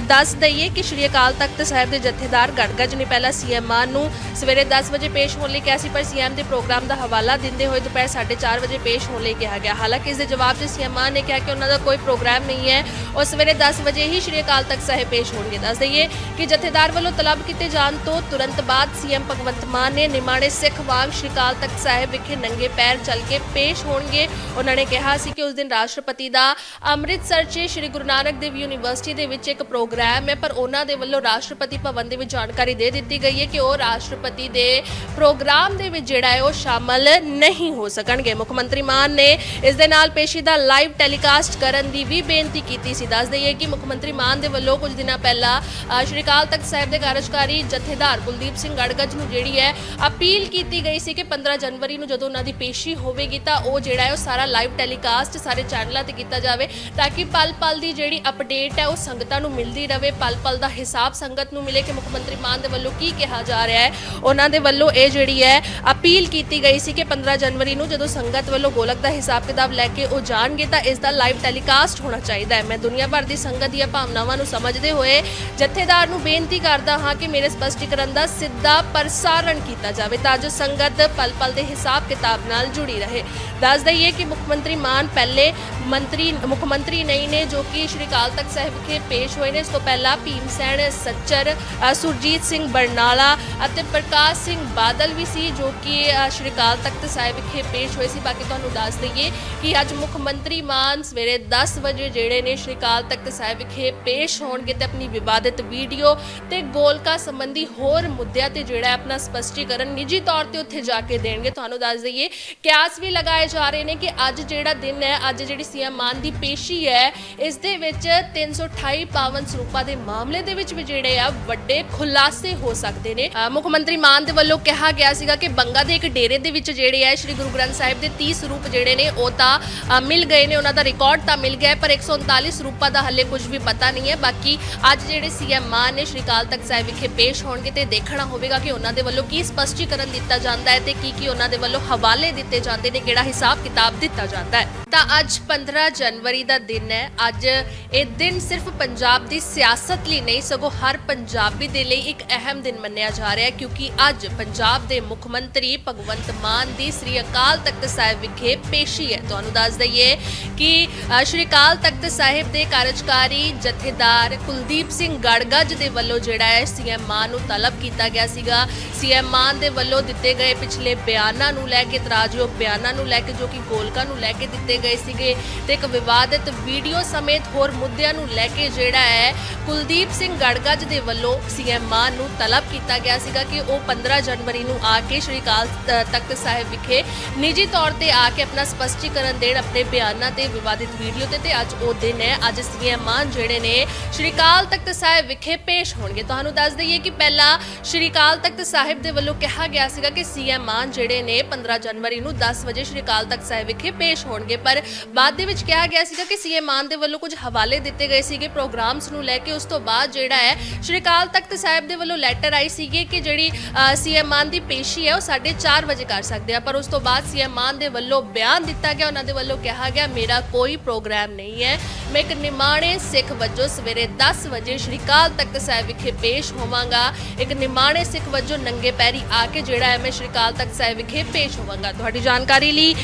ਦੱਸ ਦਈਏ ਕਿ ਸ਼੍ਰੀ ਅਕਾਲ ਤਖਤ ਸਾਹਿਬ ਦੇ ਜਥੇਦਾਰ ਗੜਗੱਜ ਨੇ ਪਹਿਲਾਂ ਸੀਐਮ ਮਾਨ ਨੂੰ ਸਵੇਰੇ 10 ਵਜੇ ਪੇਸ਼ ਹੋਣ ਲਈ ਕਿਹਾ ਸੀ, ਪਰ ਸੀਐਮ ਦੇ ਪ੍ਰੋਗਰਾਮ ਦਾ ਹਵਾਲਾ ਦਿੰਦੇ ਹੋਏ ਦੁਪਹਿਰ 4:30 ਵਜੇ ਪੇਸ਼ ਹੋਣ ਲਈ ਕਿਹਾ ਗਿਆ। ਹਾਲਾਂਕਿ ਇਸ ਦੇ ਜਵਾਬ 'ਚ ਸੀਐਮ ਮਾਨ ਨੇ ਕਿਹਾ ਕਿ ਉਹਨਾਂ ਦਾ ਕੋਈ ਪ੍ਰੋਗਰਾਮ ਨਹੀਂ ਹੈ। ਉਹ ਸਵੇਰੇ 10 ਵਜੇ ਹੀ ਸ਼੍ਰੀ ਅਕਾਲ ਤਖਤ ਸਾਹਿਬ ਪੇਸ਼ ਹੋਣਗੇ। ਦੱਸ ਦਈਏ ਕਿ ਜਥੇਦਾਰ ਵੱਲੋਂ ਤਲਬ ਕੀਤੇ ਜਾਣ ਤੋਂ ਤੁਰੰਤ ਬਾਅਦ ਸੀਐਮ ਭਗਵੰਤ ਮਾਨ ਨੇ ਨਿਮਾਣੇ ਸਿੱਖ ਵਾਂਗ ਸ਼੍ਰੀ ਅਕਾਲ ਤਖਤ ਸਾਹਿਬ ਵਿਖੇ ਨੰਗੇ ਪੈਰ ਚੱਲ ਕੇ ਪੇਸ਼ ਹੋਣਗੇ। ਉਹਨਾਂ ਨੇ ਕਿਹਾ ਸੀ ਕਿ ਉਸ ਦਿਨ ਰਾਸ਼ਟਰਪਤੀ ਦਾ ਅੰਮ੍ਰਿਤਸਰ 'ਚ ਸ਼੍ਰੀ ਗੁਰੂ ਨਾਨਕ ਦੇਵ ਯੂਨੀਵਰਸਿਟੀ ਦੇ ਵਿੱਚ ਇੱਕ ਪ੍ਰੋਗਰਾਮ ਹੈ, ਪਰ ਉਹਨਾਂ ਦੇ ਵੱਲੋਂ ਰਾਸ਼ਟਰਪਤੀ ਭਵਨ ਦੇ ਵਿੱਚ ਜਾਣਕਾਰੀ ਦੇ ਦਿੱਤੀ ਗਈ ਹੈ ਕਿ ਉਹ ਰਾਸ਼ਟਰਪਤੀ ਦੇ ਪ੍ਰੋਗਰਾਮ ਦੇ ਵਿੱਚ ਜਿਹੜਾ ਹੈ ਉਹ ਸ਼ਾਮਲ ਨਹੀਂ ਹੋ ਸਕਣਗੇ। ਮੁੱਖ ਮੰਤਰੀ ਮਾਨ ਨੇ ਇਸ ਦੇ ਨਾਲ ਪੇਸ਼ੀ ਦਾ ਲਾਈਵ ਟੈਲੀਕਾਸਟ ਕਰਨ ਦੀ ਵੀ ਬੇਨਤੀ ਕੀਤੀ ਸੀ। ਦੱਸ ਦਈਏ ਕਿ ਮੁੱਖ ਮੰਤਰੀ ਮਾਨ ਦੇ ਵੱਲੋਂ ਕੁਝ ਦਿਨਾਂ ਪਹਿਲਾਂ ਸ਼੍ਰੀ ਅਕਾਲ ਤਖਤ ਸਾਹਿਬ ਦੇ ਕਾਰਜਕਾਰੀ ਜਥੇਦਾਰ ਕੁਲਦੀਪ ਸਿੰਘ ਗੜਗਜ ਨੂੰ ਜਿਹੜੀ ਹੈ ਅਪੀਲ ਕੀਤੀ ਗਈ ਸੀ ਕਿ 15 ਜਨਵਰੀ ਨੂੰ ਜਦੋਂ ਉਹਨਾਂ ਦੀ ਪੇਸ਼ੀ ਹੋਵੇਗੀ ਤਾਂ ਉਹ ਜਿਹੜਾ ਹੈ ਉਹ ਸਾਰਾ ਲਾਈਵ ਟੈਲੀਕਾਸਟ ਸਾਰੇ ਚੈਨਲਾਂ ਤੇ ਕੀਤਾ ਜਾਵੇ ਤਾਂ ਕਿ ਪਲ ਪਲ ਦੀ ਜਿਹੜੀ ਅਪਡੇਟ ਹੈ ਉਹ ਸੰਗਤਾਂ ਨੂੰ ਮਿਲਦੀ ਰਹੇ। ਪਲ ਪਲ ਦਾ ਸਾਫ਼ ਸੰਗਤ ਨੂੰ ਮਿਲੇ ਕਿ ਮੁੱਖ ਮੰਤਰੀ ਮਾਨ ਦੇ ਵੱਲੋਂ ਕੀ ਕਿਹਾ ਜਾ ਰਿਹਾ ਹੈ। ਉਹਨਾਂ ਦੇ ਵੱਲੋਂ ਇਹ ਜਿਹੜੀ ਹੈ, ਅਪੀਲ ਕੀਤੀ ਗਈ ਸੀ ਕਿ 15 ਜਨਵਰੀ ਨੂੰ ਜਦੋਂ ਸੰਗਤ ਵੱਲੋਂ ਗੋਲਕ ਦਾ ਹਿਸਾਬ ਕਿਤਾਬ ਲੈ ਕੇ ਉਹ ਜਾਣਗੇ ਤਾਂ ਇਸ ਦਾ ਲਾਈਵ ਟੈਲੀਕਾਸਟ ਹੋਣਾ ਚਾਹੀਦਾ ਹੈ। ਮੈਂ ਦੁਨੀਆ ਭਰ ਦੀ ਸੰਗਤ ਦੀਆਂ ਭਾਵਨਾਵਾਂ ਨੂੰ ਸਮਝਦੇ ਹੋਏ ਜਥੇਦਾਰ ਨੂੰ ਬੇਨਤੀ ਕਰਦਾ ਹਾਂ ਕਿ ਮੇਰੇ ਸਪਸ਼ਟੀਕਰਨ ਦਾ ਸਿੱਧਾ ਪ੍ਰਸਾਰਣ ਕੀਤਾ ਜਾਵੇ ਤਾਂ ਜੋ ਸੰਗਤ ਪਲ ਪਲ ਦੇ ਹਿਸਾਬ ਕਿਤਾਬ ਨਾਲ ਜੁੜੀ ਰਹੇ। ਦੱਸ ਦਈਏ ਕਿ ਮੁੱਖ ਮੰਤਰੀ ਮਾਨ ਪਹਿਲੇ ਮੰਤਰੀ ਮੁੱਖ ਮੰਤਰੀ ਨਹੀਂ ਨੇ ਜੋ ਕਿ ਸ਼੍ਰੀ ਅਕਾਲ ਤਖਤ ਸਾਹਿਬ ਵਿਖੇ ਪੇਸ਼ ਹੋਏ ਨੇ। ਇਸ ਤੋਂ ਪਹਿਲਾਂ ਭੀਮ ਸੈਣ ਸੱਚਰ ਸੁਰਜੀਤ ਸਿੰਘ ਬਰਨਾਲਾ ਅਤੇ ਪ੍ਰਕਾਸ਼ ਸਿੰਘ ਬਾਦਲ ਵੀ ਸੀ ਜੋ ਕਿ ਸ਼੍ਰੀ ਅਕਾਲ ਤਖਤ ਸਾਹਿਬ ਵਿਖੇ ਪੇਸ਼ ਹੋਏ ਸੀ। ਬਾਕੀ ਤੁਹਾਨੂੰ ਦੱਸ ਦਈਏ ਕਿ ਅੱਜ ਮੁੱਖ ਮੰਤਰੀ ਮਾਨ ਸਵੇਰੇ 10 ਵਜੇ ਜਿਹੜੇ ਨੇ ਸ਼੍ਰੀ ਅਕਾਲ ਤਖਤ ਸਾਹਿਬ ਵਿਖੇ ਪੇਸ਼ ਹੋਣਗੇ ਤੇ ਆਪਣੀ ਵਿਵਾਦਿਤ ਵੀਡੀਓ ਤੇ ਗੋਲਕਾ ਸੰਬੰਧੀ ਹੋਰ ਮੁੱਦਿਆਂ ਤੇ ਜਿਹੜਾ ਆਪਣਾ ਸਪਸ਼ਟੀਕਰਨ ਨਿੱਜੀ ਤੌਰ ਤੇ ਉੱਥੇ ਜਾ ਕੇ ਦੇਣਗੇ। ਤੁਹਾਨੂੰ ਦੱਸ ਦਈਏ, ਕਿਆਸ ਵੀ ਲਗਾਏ ਜਾ ਰਹੇ ਨੇ ਕਿ ਅੱਜ ਜਿਹੜਾ ਦਿਨ ਹੈ, ਅੱਜ ਜਿਹੜੀ ਸੀਐਮ ਮਾਨ ਦੀ ਪੇਸ਼ੀ ਹੈ, ਇਸ ਦੇ ਵਿੱਚ 328 ਪਾਵਨ ਸਰੂਪਾਂ ਦੇ ਮਾਮਲੇ ਦੇ ਵਿੱਚ ਵੀ ਜਿਹੜੇ ਆ ਵੱਡੇ ਖੁਲਾਸੇ ਹੋ ਸਕਦੇ ਨੇ। ਅ, ਮੁੱਖ ਮੰਤਰੀ ਮਾਨ ਦੇ ਵੱਲੋਂ ਕਿਹਾ ਗਿਆ ਸੀਗਾ ਕਿ ਬੰਗਾ ਦੇ ਇੱਕ ਡੇਰੇ ਦੇ ਵਿੱਚ ਜਿਹੜੇ ਆ ਸ਼੍ਰੀ ਗੁਰੂ ਗ੍ਰੰਥ ਸਾਹਿਬ ਦੇ 30 ਸਰੂਪ ਜਿਹੜੇ ਨੇ ਉਹ ਤਾਂ ਅ, ਮਿਲ ਗਏ ਨੇ ਉਹਨਾਂ ਦਾ ਰਿਕਾਰਡ ਤਾਂ ਮਿਲ ਗਿਆ ਹੈ, ਪਰ 139 ਸਰੂਪਾਂ ਦਾ ਹੱਲੇ ਕੁਝ ਵੀ ਪਤਾ ਨਹੀਂ ਹੈ। ਬਾਕੀ ਅੱਜ ਜਿਹੜੇ ਸੀਐਮ ਮਾਨ ਨੇ ਸ਼੍ਰੀ ਅਕਾਲ ਤਖਤ ਸਾਹਿਬ ਵਿਖੇ ਪੇਸ਼ ਹੋਣਗੇ ਤੇ ਦੇਖਣਾ ਹੋਵੇਗਾ ਕਿ ਉਹਨਾਂ ਦੇ ਵੱਲੋਂ ਕੀ ਸਪਸ਼ਟੀਕਰਨ ਦਿੱਤਾ ਜਾਂਦਾ ਹੈ ਤੇ ਕੀ ਕੀ ਉਹਨਾਂ ਦੇ ਵੱਲੋਂ ਹਵਾਲੇ ਦਿੱਤੇ ਜਾਂਦੇ ਨੇ ਕਿਹੜਾ ਹਿਸਾਬ ਕਿਤਾਬ ਦਿੱਤਾ ਜਾਂਦਾ ਹੈ। ਤਾਂ ਅੱਜ 15 ਜਨਵਰੀ ਦਾ ਦਿਨ ਹੈ। ਅੱਜ ਇਹ ਦਿਨ ਸਿਰਫ ਪੰਜਾਬ ਦੀ ਸਿਆਸਤ ਲਈ ਨਹੀਂ ਸਗੋਂ ਹਰ ਪੰਜਾਬੀ ਦੇ ਲਈ ਇੱਕ ਅਹਿਮ ਦਿਨ ਮੰਨਿਆ ਜਾ ਰਿਹਾ ਹੈ, ਕਿਉਂਕਿ ਅੱਜ ਪੰਜਾਬ ਦੇ ਮੁੱਖ ਮੰਤਰੀ ਭਗਵੰਤ ਮਾਨ ਦੀ ਸ੍ਰੀ ਅਕਾਲ ਤਖਤ ਸਾਹਿਬ ਵਿਖੇ ਪੇਸ਼ੀ ਹੈ। ਤੁਹਾਨੂੰ ਦੱਸ ਦਈਏ ਕਿ ਸ਼੍ਰੀ ਅਕਾਲ ਤਖਤ ਸਾਹਿਬ ਦੇ ਕਾਰਜਕਾਰੀ ਜਥੇਦਾਰ ਕੁਲਦੀਪ ਸਿੰਘ ਗੜਗੱਜ ਦੇ ਵੱਲੋਂ ਜਿਹੜਾ ਹੈ ਸੀਐਮ ਮਾਨ ਨੂੰ ਤਲਬ ਕੀਤਾ ਗਿਆ ਸੀਗਾ। ਸੀਐਮ ਮਾਨ ਦੇ ਵੱਲੋਂ ਦਿੱਤੇ ਗਏ ਪਿਛਲੇ ਬਿਆਨਾਂ ਨੂੰ ਲੈ ਕੇ ਇਤਰਾਜ਼ਯੋਗ ਬਿਆਨਾਂ ਨੂੰ ਲੈ ਕੇ, ਜੋ ਕਿ ਗੋਲਕਾ ਨੂੰ ਲੈ ਕੇ ਦਿੱਤੇ ਗਏ ਸੀਗੇ ਤੇ ਇੱਕ ਵਿਵਾਦਿਤ ਵੀਡੀਓ ਸਮੇਤ ਹੋਰ ਮੁੱਦਿਆਂ ਨੂੰ ਲੈ ਕੇ ਜਿਹੜਾ ਹੈ ਕੁਲਦੀਪ ਸਿੰਘ ਗੜਗੱਜ ਦੇ ਵੱਲੋਂ ਸੀਐਮ ਮਾਨ ਨੂੰ ਤਲਬ ਕੀਤਾ ਗਿਆ ਸੀਗਾ ਕਿ ਉਹ 15 ਜਨਵਰੀ ਨੂੰ ਆ ਕੇ ਸ਼੍ਰੀ ਅਕਾਲ ਤਖਤ ਸਾਹਿਬ ਵਿਖੇ ਨਿੱਜੀ ਤੌਰ ਤੇ ਆ ਕੇ ਆਪਣਾ ਸਪਸ਼ਟੀਕਰਨ ਦੇਣ ਆਪਣੇ ਬਿਆਨਾਂ ਤੇ ਵਿਵਾਦਿਤ ਵੀਡੀਓ ਤੇ ਤੇ ਅੱਜ ਉਹ ਦਿਨ ਹੈ। ਅੱਜ ਸੀਐਮ ਮਾਨ ਜਿਹੜੇ ਨੇ ਸ਼੍ਰੀ ਅਕਾਲ ਤਖਤ ਸਾਹਿਬ ਵਿਖੇ ਪੇਸ਼ ਹੋਣਗੇ। ਤੁਹਾਨੂੰ ਦੱਸ ਦਈਏ ਕਿ ਪਹਿਲਾਂ ਸ਼੍ਰੀ ਅਕਾਲ ਤਖਤ ਸਾਹਿਬ ਦੇ ਵੱਲੋਂ ਕਿਹਾ ਗਿਆ ਸੀਗਾ ਕਿ ਸੀਐਮ ਮਾਨ ਜਿਹੜੇ ਨੇ 15 ਜਨਵਰੀ ਨੂੰ 10 ਵਜੇ ਸ਼੍ਰੀ ਅਕਾਲ ਤਖਤ ਸਾਹਿਬ ਵਿਖੇ ਪੇਸ਼ ਹੋਣਗੇ। ਪਰ ਬਾਅਦ ਦੇ ਵਿੱਚ ਕਿਹਾ ਗਿਆ ਸੀਗਾ ਕਿ ਸੀਐਮ ਮਾਨ ਦੇ ਵੱਲੋਂ ਕੁਝ ਹਵਾਲੇ ਦਿੱਤੇ ਗਏ ਸੀਗੇ ਪ੍ਰੋਗਰਾਮਸ ਨੂੰ ਲੈ ਕੇ। ਉਸ ਤੋਂ ਬਾਅਦ ਜਿਹੜਾ ਹੈ, ਸ਼੍ਰੀ ਅਕਾਲ ਤਖਤ ਸਾਹਿਬ ਦੇ ਵੱਲੋਂ ਲੈਟਰ ਆਈ ਸੀਗੀ ਕਿ ਜਿਹੜੀ ਸੀਐਮ ਮਾਨ ਦੀ ਪੇਸ਼ੀ ਹੈ, ਉਹ 4:30 ਵਜੇ ਕਰ ਸਕਦੇ ਆ, ਪਰ ਉਸ ਤੋਂ ਬਾਅਦ ਸੀਐਮ ਮਾਨ ਦੇ ਵੱਲੋਂ ਬਿਆਨ ਦਿੱਤਾ ਗਿਆ, ਉਹਨਾਂ ਦੇ ਵੱਲੋਂ ਕਿਹਾ ਗਿਆ, ਮੇਰਾ ਕੋਈ ਪ੍ਰੋਗਰਾਮ ਨਹੀਂ ਹੈ। ਮੈਂ ਇੱਕ ਨਿਮਾਣੇ ਸਿੱਖ ਵਜੋਂ ਸਵੇਰੇ 10 ਵਜੇ ਸ਼੍ਰੀ ਅਕਾਲ ਤਖਤ ਸਾਹਿਬ ਵਿਖੇ ਪੇਸ਼ ਹੋਵਾਂਗਾ। ਇੱਕ ਨਿਮਾਣੇ ਸਿੱਖ ਵਜੋਂ ਨੰਗੇ ਪੈਰੀ ਆ ਕੇ ਜਿਹੜਾ ਹੈ, ਮੈਂ ਸ਼੍ਰੀ ਅਕਾਲ ਤਖਤ ਸਾਹਿਬ ਵਿਖੇ ਪੇਸ਼ ਹੋਵਾਂਗਾ। ਤੁਹਾਡੀ ਜਾਣਕਾਰੀ ਲਈ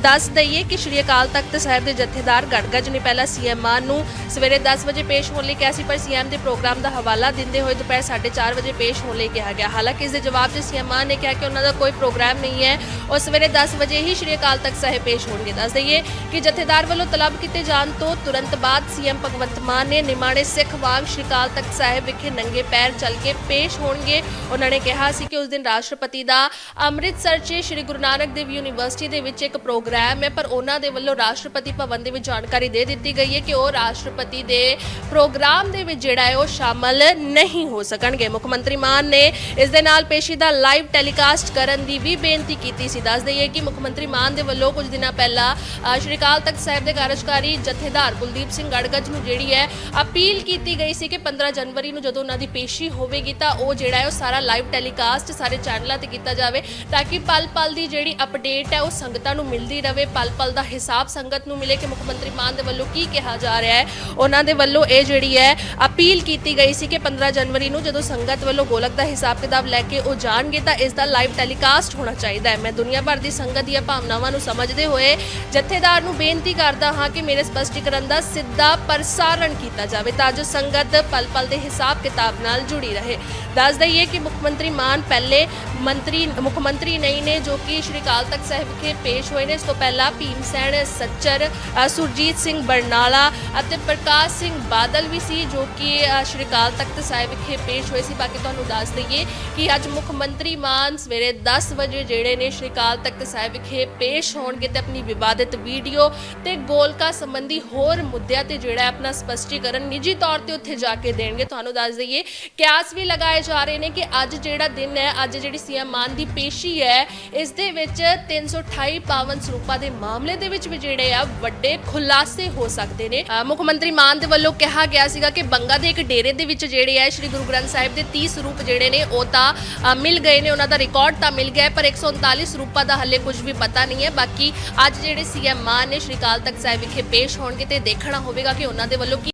ਦੱਸ ਦਈਏ ਕਿ ਸ਼੍ਰੀ ਅਕਾਲ ਤਖਤ ਸਾਹਿਬ ਦੇ ਜਥੇਦਾਰ ਗੜਗੱਜ ਨੇ ਪਹਿਲਾਂ ਸੀਐਮ ਮਾਨ ਨੂੰ ਸਵੇਰੇ 10 ਵਜੇ ਪੇਸ਼ ਹੋਣ ਲਈ ਕਿਹਾ ਸੀ, ਪਰ ਸੀਐਮ ਦੇ ਪ੍ਰੋਗਰਾਮ ਪ੍ਰੋਗਰਾਮ ਦਾ ਹਵਾਲਾ ਦਿੰਦੇ ਹੋਏ ਦੁਪਹਿਰ 4:30 ਵਜੇ ਪੇਸ਼ ਹੋਣ ਲਈ ਕਿਹਾ ਗਿਆ। ਹਾਲਾਂਕਿ ਇਸ ਦੇ ਜਵਾਬ 'ਚ ਸੀਐਮ ਮਾਨ ਨੇ ਕਿਹਾ ਕਿ ਉਹਨਾਂ ਦਾ ਕੋਈ ਪ੍ਰੋਗਰਾਮ ਨਹੀਂ ਹੈ। ਉਹ ਸਵੇਰੇ 10 ਵਜੇ ਹੀ ਸ਼੍ਰੀ ਅਕਾਲ ਤਖਤ ਸਾਹਿਬ ਪੇਸ਼ ਹੋਣਗੇ। ਦੱਸ ਦਈਏ ਕਿ ਜਥੇਦਾਰ ਵੱਲੋਂ ਤਲਬ ਕੀਤੇ ਜਾਣ ਤੋਂ ਤੁਰੰਤ ਬਾਅਦ ਸੀਐਮ ਭਗਵੰਤ ਮਾਨ ਨੇ ਨਿਮਾਣੇ ਸਿੱਖ ਵਾਂਗ ਸ਼੍ਰੀ ਅਕਾਲ ਤਖਤ ਸਾਹਿਬ ਵਿਖੇ ਨੰਗੇ ਪੈਰ ਚੱਲ ਕੇ ਪੇਸ਼ ਹੋਣਗੇ। ਉਹਨਾਂ ਨੇ ਕਿਹਾ ਸੀ ਕਿ ਉਸ ਦਿਨ ਰਾਸ਼ਟਰਪਤੀ ਦਾ ਅੰਮ੍ਰਿਤਸਰ 'ਚ ਸ਼੍ਰੀ ਗੁਰੂ ਨਾਨਕ ਦੇਵ ਯੂਨੀਵਰਸਿਟੀ ਦੇ ਵਿੱਚ ਇੱਕ ਪ੍ਰੋਗਰਾਮ ਹੈ, ਪਰ ਉਹਨਾਂ ਦੇ ਵੱਲੋਂ ਰਾਸ਼ਟਰਪਤੀ ਭਵਨ ਦੇ ਵਿੱਚ ਜਾਣਕਾਰੀ ਦੇ ਦਿੱਤੀ ਗਈ ਹੈ ਕਿ ਉਹ ਰਾਸ਼ਟਰਪਤੀ ਦੇ ਪ੍ਰੋਗਰਾਮ ਦੇ ਵਿੱਚ ਜਿਹੜਾ ਹੈ, ਉਹ ਸ਼ਾਮਲ ਨਹੀਂ ਹੋ ਸਕਣਗੇ। ਮੁੱਖ ਮੰਤਰੀ ਮਾਨ ਨੇ ਇਸ ਦੇ ਨਾਲ ਪੇਸ਼ੀ ਦਾ ਲਾਈਵ ਟੈਲੀਕਾਸਟ ਕਰਨ ਦੀ ਵੀ ਬੇਨਤੀ ਕੀਤੀ ਸੀ। ਦੱਸ ਦਈਏ ਕਿ ਮੁੱਖ ਮੰਤਰੀ ਮਾਨ ਦੇ ਵੱਲੋਂ ਕੁਝ ਦਿਨਾਂ ਪਹਿਲਾਂ ਸ਼੍ਰੀ ਅਕਾਲ ਤਖਤ ਸਾਹਿਬ ਦੇ ਕਾਰਜਕਾਰੀ ਜਥੇਦਾਰ ਕੁਲਦੀਪ ਸਿੰਘ ਗੜਗਜ ਨੂੰ ਜਿਹੜੀ ਹੈ ਅਪੀਲ ਕੀਤੀ ਗਈ ਸੀ ਕਿ 15 ਜਨਵਰੀ ਨੂੰ ਜਦੋਂ ਉਹਨਾਂ ਦੀ ਪੇਸ਼ੀ ਹੋਵੇਗੀ ਤਾਂ ਉਹ ਜਿਹੜਾ ਹੈ ਉਹ ਸਾਰਾ ਲਾਈਵ ਟੈਲੀਕਾਸਟ ਸਾਰੇ ਚੈਨਲਾਂ ਤੇ ਕੀਤਾ ਜਾਵੇ ਤਾਂ ਕਿ ਪਲ ਪਲ ਦੀ ਜਿਹੜੀ ਅਪਡੇਟ ਹੈ ਉਹ ਸੰਗਤਾਂ ਨੂੰ ਮਿਲਦੀ ਰਹੇ ਪਲ ਪਲ ਦਾ ਹਿਸਾਬ ਸੰਗਤ ਨੂੰ ਮਿਲੇ ਕਿ ਮੁੱਖ ਮੰਤਰੀ ਮਾਨ ਦੇ ਵੱਲੋਂ ਕੀ ਕਿਹਾ ਜਾ ਰਿਹਾ ਹੈ। ਉਹਨਾਂ ਦੇ ਵੱਲੋਂ ਇਹ ਜਿਹੜੀ ਹੈ ਅਪੀਲ ਕੀਤੀ ਕੀਤੀ ਗਈ ਸੀ ਕਿ 15 ਜਨਵਰੀ ਨੂੰ ਜਦੋਂ ਸੰਗਤ ਵੱਲੋਂ ਗੋਲਕ ਦਾ ਹਿਸਾਬ ਕਿਤਾਬ ਲੈ ਕੇ ਉਹ ਜਾਣਗੇ ਤਾਂ ਇਸ ਦਾ ਲਾਈਵ ਟੈਲੀਕਾਸਟ ਹੋਣਾ ਚਾਹੀਦਾ ਹੈ। ਮੈਂ ਦੁਨੀਆ ਭਰ ਦੀ ਸੰਗਤ ਦੀਆਂ ਭਾਵਨਾਵਾਂ ਨੂੰ ਸਮਝਦੇ ਹੋਏ ਜਥੇਦਾਰ ਨੂੰ ਬੇਨਤੀ ਕਰਦਾ ਹਾਂ ਕਿ ਮੇਰੇ ਸਪਸ਼ਟੀਕਰਨ ਦਾ ਸਿੱਧਾ ਪ੍ਰਸਾਰਣ ਕੀਤਾ ਜਾਵੇ ਤਾਂ ਜੋ ਸੰਗਤ ਪਲ ਪਲ ਦੇ ਹਿਸਾਬ ਕਿਤਾਬ ਨਾਲ ਜੁੜੀ ਰਹੇ। ਦੱਸ ਦਈਏ ਕਿ ਮੁੱਖ ਮੰਤਰੀ ਮਾਨ ਪਹਿਲੇ ਮੰਤਰੀ ਮੁੱਖ ਮੰਤਰੀ ਨਹੀਂ ਨੇ ਜੋ ਕਿ ਸ਼੍ਰੀ ਅਕਾਲ ਤਖਤ ਸਾਹਿਬ ਵਿਖੇ ਪੇਸ਼ ਹੋਏ ਨੇ। ਇਸ ਤੋਂ ਪਹਿਲਾਂ ਭੀਮ ਸੈਨ, ਸੱਚਰ ਸੁਰਜੀਤ ਸਿੰਘ ਬਰਨਾਲਾ ਅਤੇ ਪ੍ਰਕਾਸ਼ ਸਿੰਘ ਬਾਦਲ ਵੀ ਸੀ ਜੋ ਕਿ ਸ਼੍ਰੀ ਅਕਾਲ ਤਖਤ ਸਾਹਿਬ ਵਿਖੇ ਪੇਸ਼ ਹੋਏ ਸੀ। ਬਾਕੀ ਤੁਹਾਨੂੰ ਦੱਸ ਦਈਏ ਕਿ ਅੱਜ ਮੁੱਖ ਮੰਤਰੀ ਮਾਨ ਸਵੇਰੇ 10 ਵਜੇ ਜਿਹੜੇ ਨੇ ਸ਼੍ਰੀ ਅਕਾਲ ਤਖਤ ਸਾਹਿਬ ਵਿਖੇ ਪੇਸ਼ ਹੋਣਗੇ ਤੇ ਆਪਣੀ ਵਿਵਾਦਿਤ ਵੀਡੀਓ ਤੇ ਗੋਲਕਾ ਸੰਬੰਧੀ ਹੋਰ ਮੁੱਦਿਆਂ ਤੇ ਜਿਹੜਾ ਆਪਣਾ ਸਪਸ਼ਟੀਕਰਨ ਨਿੱਜੀ ਤੌਰ ਤੇ ਉੱਥੇ ਜਾ ਕੇ ਦੇਣਗੇ। ਤੁਹਾਨੂੰ ਦੱਸ ਦਈਏ, ਕਿਆਸ ਵੀ ਲਗਾਏ ਜਾ ਰਹੇ ਨੇ ਕਿ ਅੱਜ ਜਿਹੜਾ ਦਿਨ ਹੈ, ਅੱਜ ਜਿਹੜੀ ਸੀਐਮ ਮਾਨ ਦੀ ਪੇਸ਼ੀ ਹੈ, ਇਸ ਦੇ ਵਿੱਚ 328 ਪਾਵਨ ਸਰੂਪਾਂ ਦੇ ਮਾਮਲੇ ਦੇ ਵਿੱਚ ਵੀ ਜਿਹੜੇ ਆ ਵੱਡੇ ਖੁਲਾਸੇ ਹੋ ਸਕਦੇ ਨੇ। ਮੁੱਖ ਮੰਤਰੀ ਮਾਨ ਦੇ ਵੱਲੋਂ ਕਿਹਾ ਗਿਆ ਸੀਗਾ ਕਿ ਬੰਗਾ ਦੇ ਇੱਕ ਡੇਰੇ ਦੇ ਵਿੱਚ ਜਿਹੜੇ ਹੈ ਸ਼੍ਰੀ ਗੁਰੂ ਗ੍ਰੰਥ ਸਾਹਿਬ ਦੇ 30 ਸਰੂਪ ਜਿਹੜੇ ਨੇ ਉਹ ਤਾਂ ਮਿਲ ਗਏ ਨੇ ਉਹਨਾਂ ਦਾ ਰਿਕਾਰਡ ਤਾਂ ਮਿਲ ਗਿਆ ਹੈ, ਪਰ 139 ਸਰੂਪਾਂ ਦਾ ਹੱਲੇ ਕੁਝ ਵੀ ਪਤਾ ਨਹੀਂ ਹੈ। ਬਾਕੀ ਅੱਜ ਜਿਹੜੇ ਸੀਐਮ ਮਾਨ ਨੇ ਸ਼੍ਰੀ ਅਕਾਲ ਤਖਤ ਸਾਹਿਬ ਵਿਖੇ ਪੇਸ਼ ਹੋਣਗੇ ਤੇ ਦੇਖਣਾ ਹੋਵੇਗਾ ਕਿ ਉਹਨਾਂ ਦੇ ਵੱਲੋਂ ਕੀ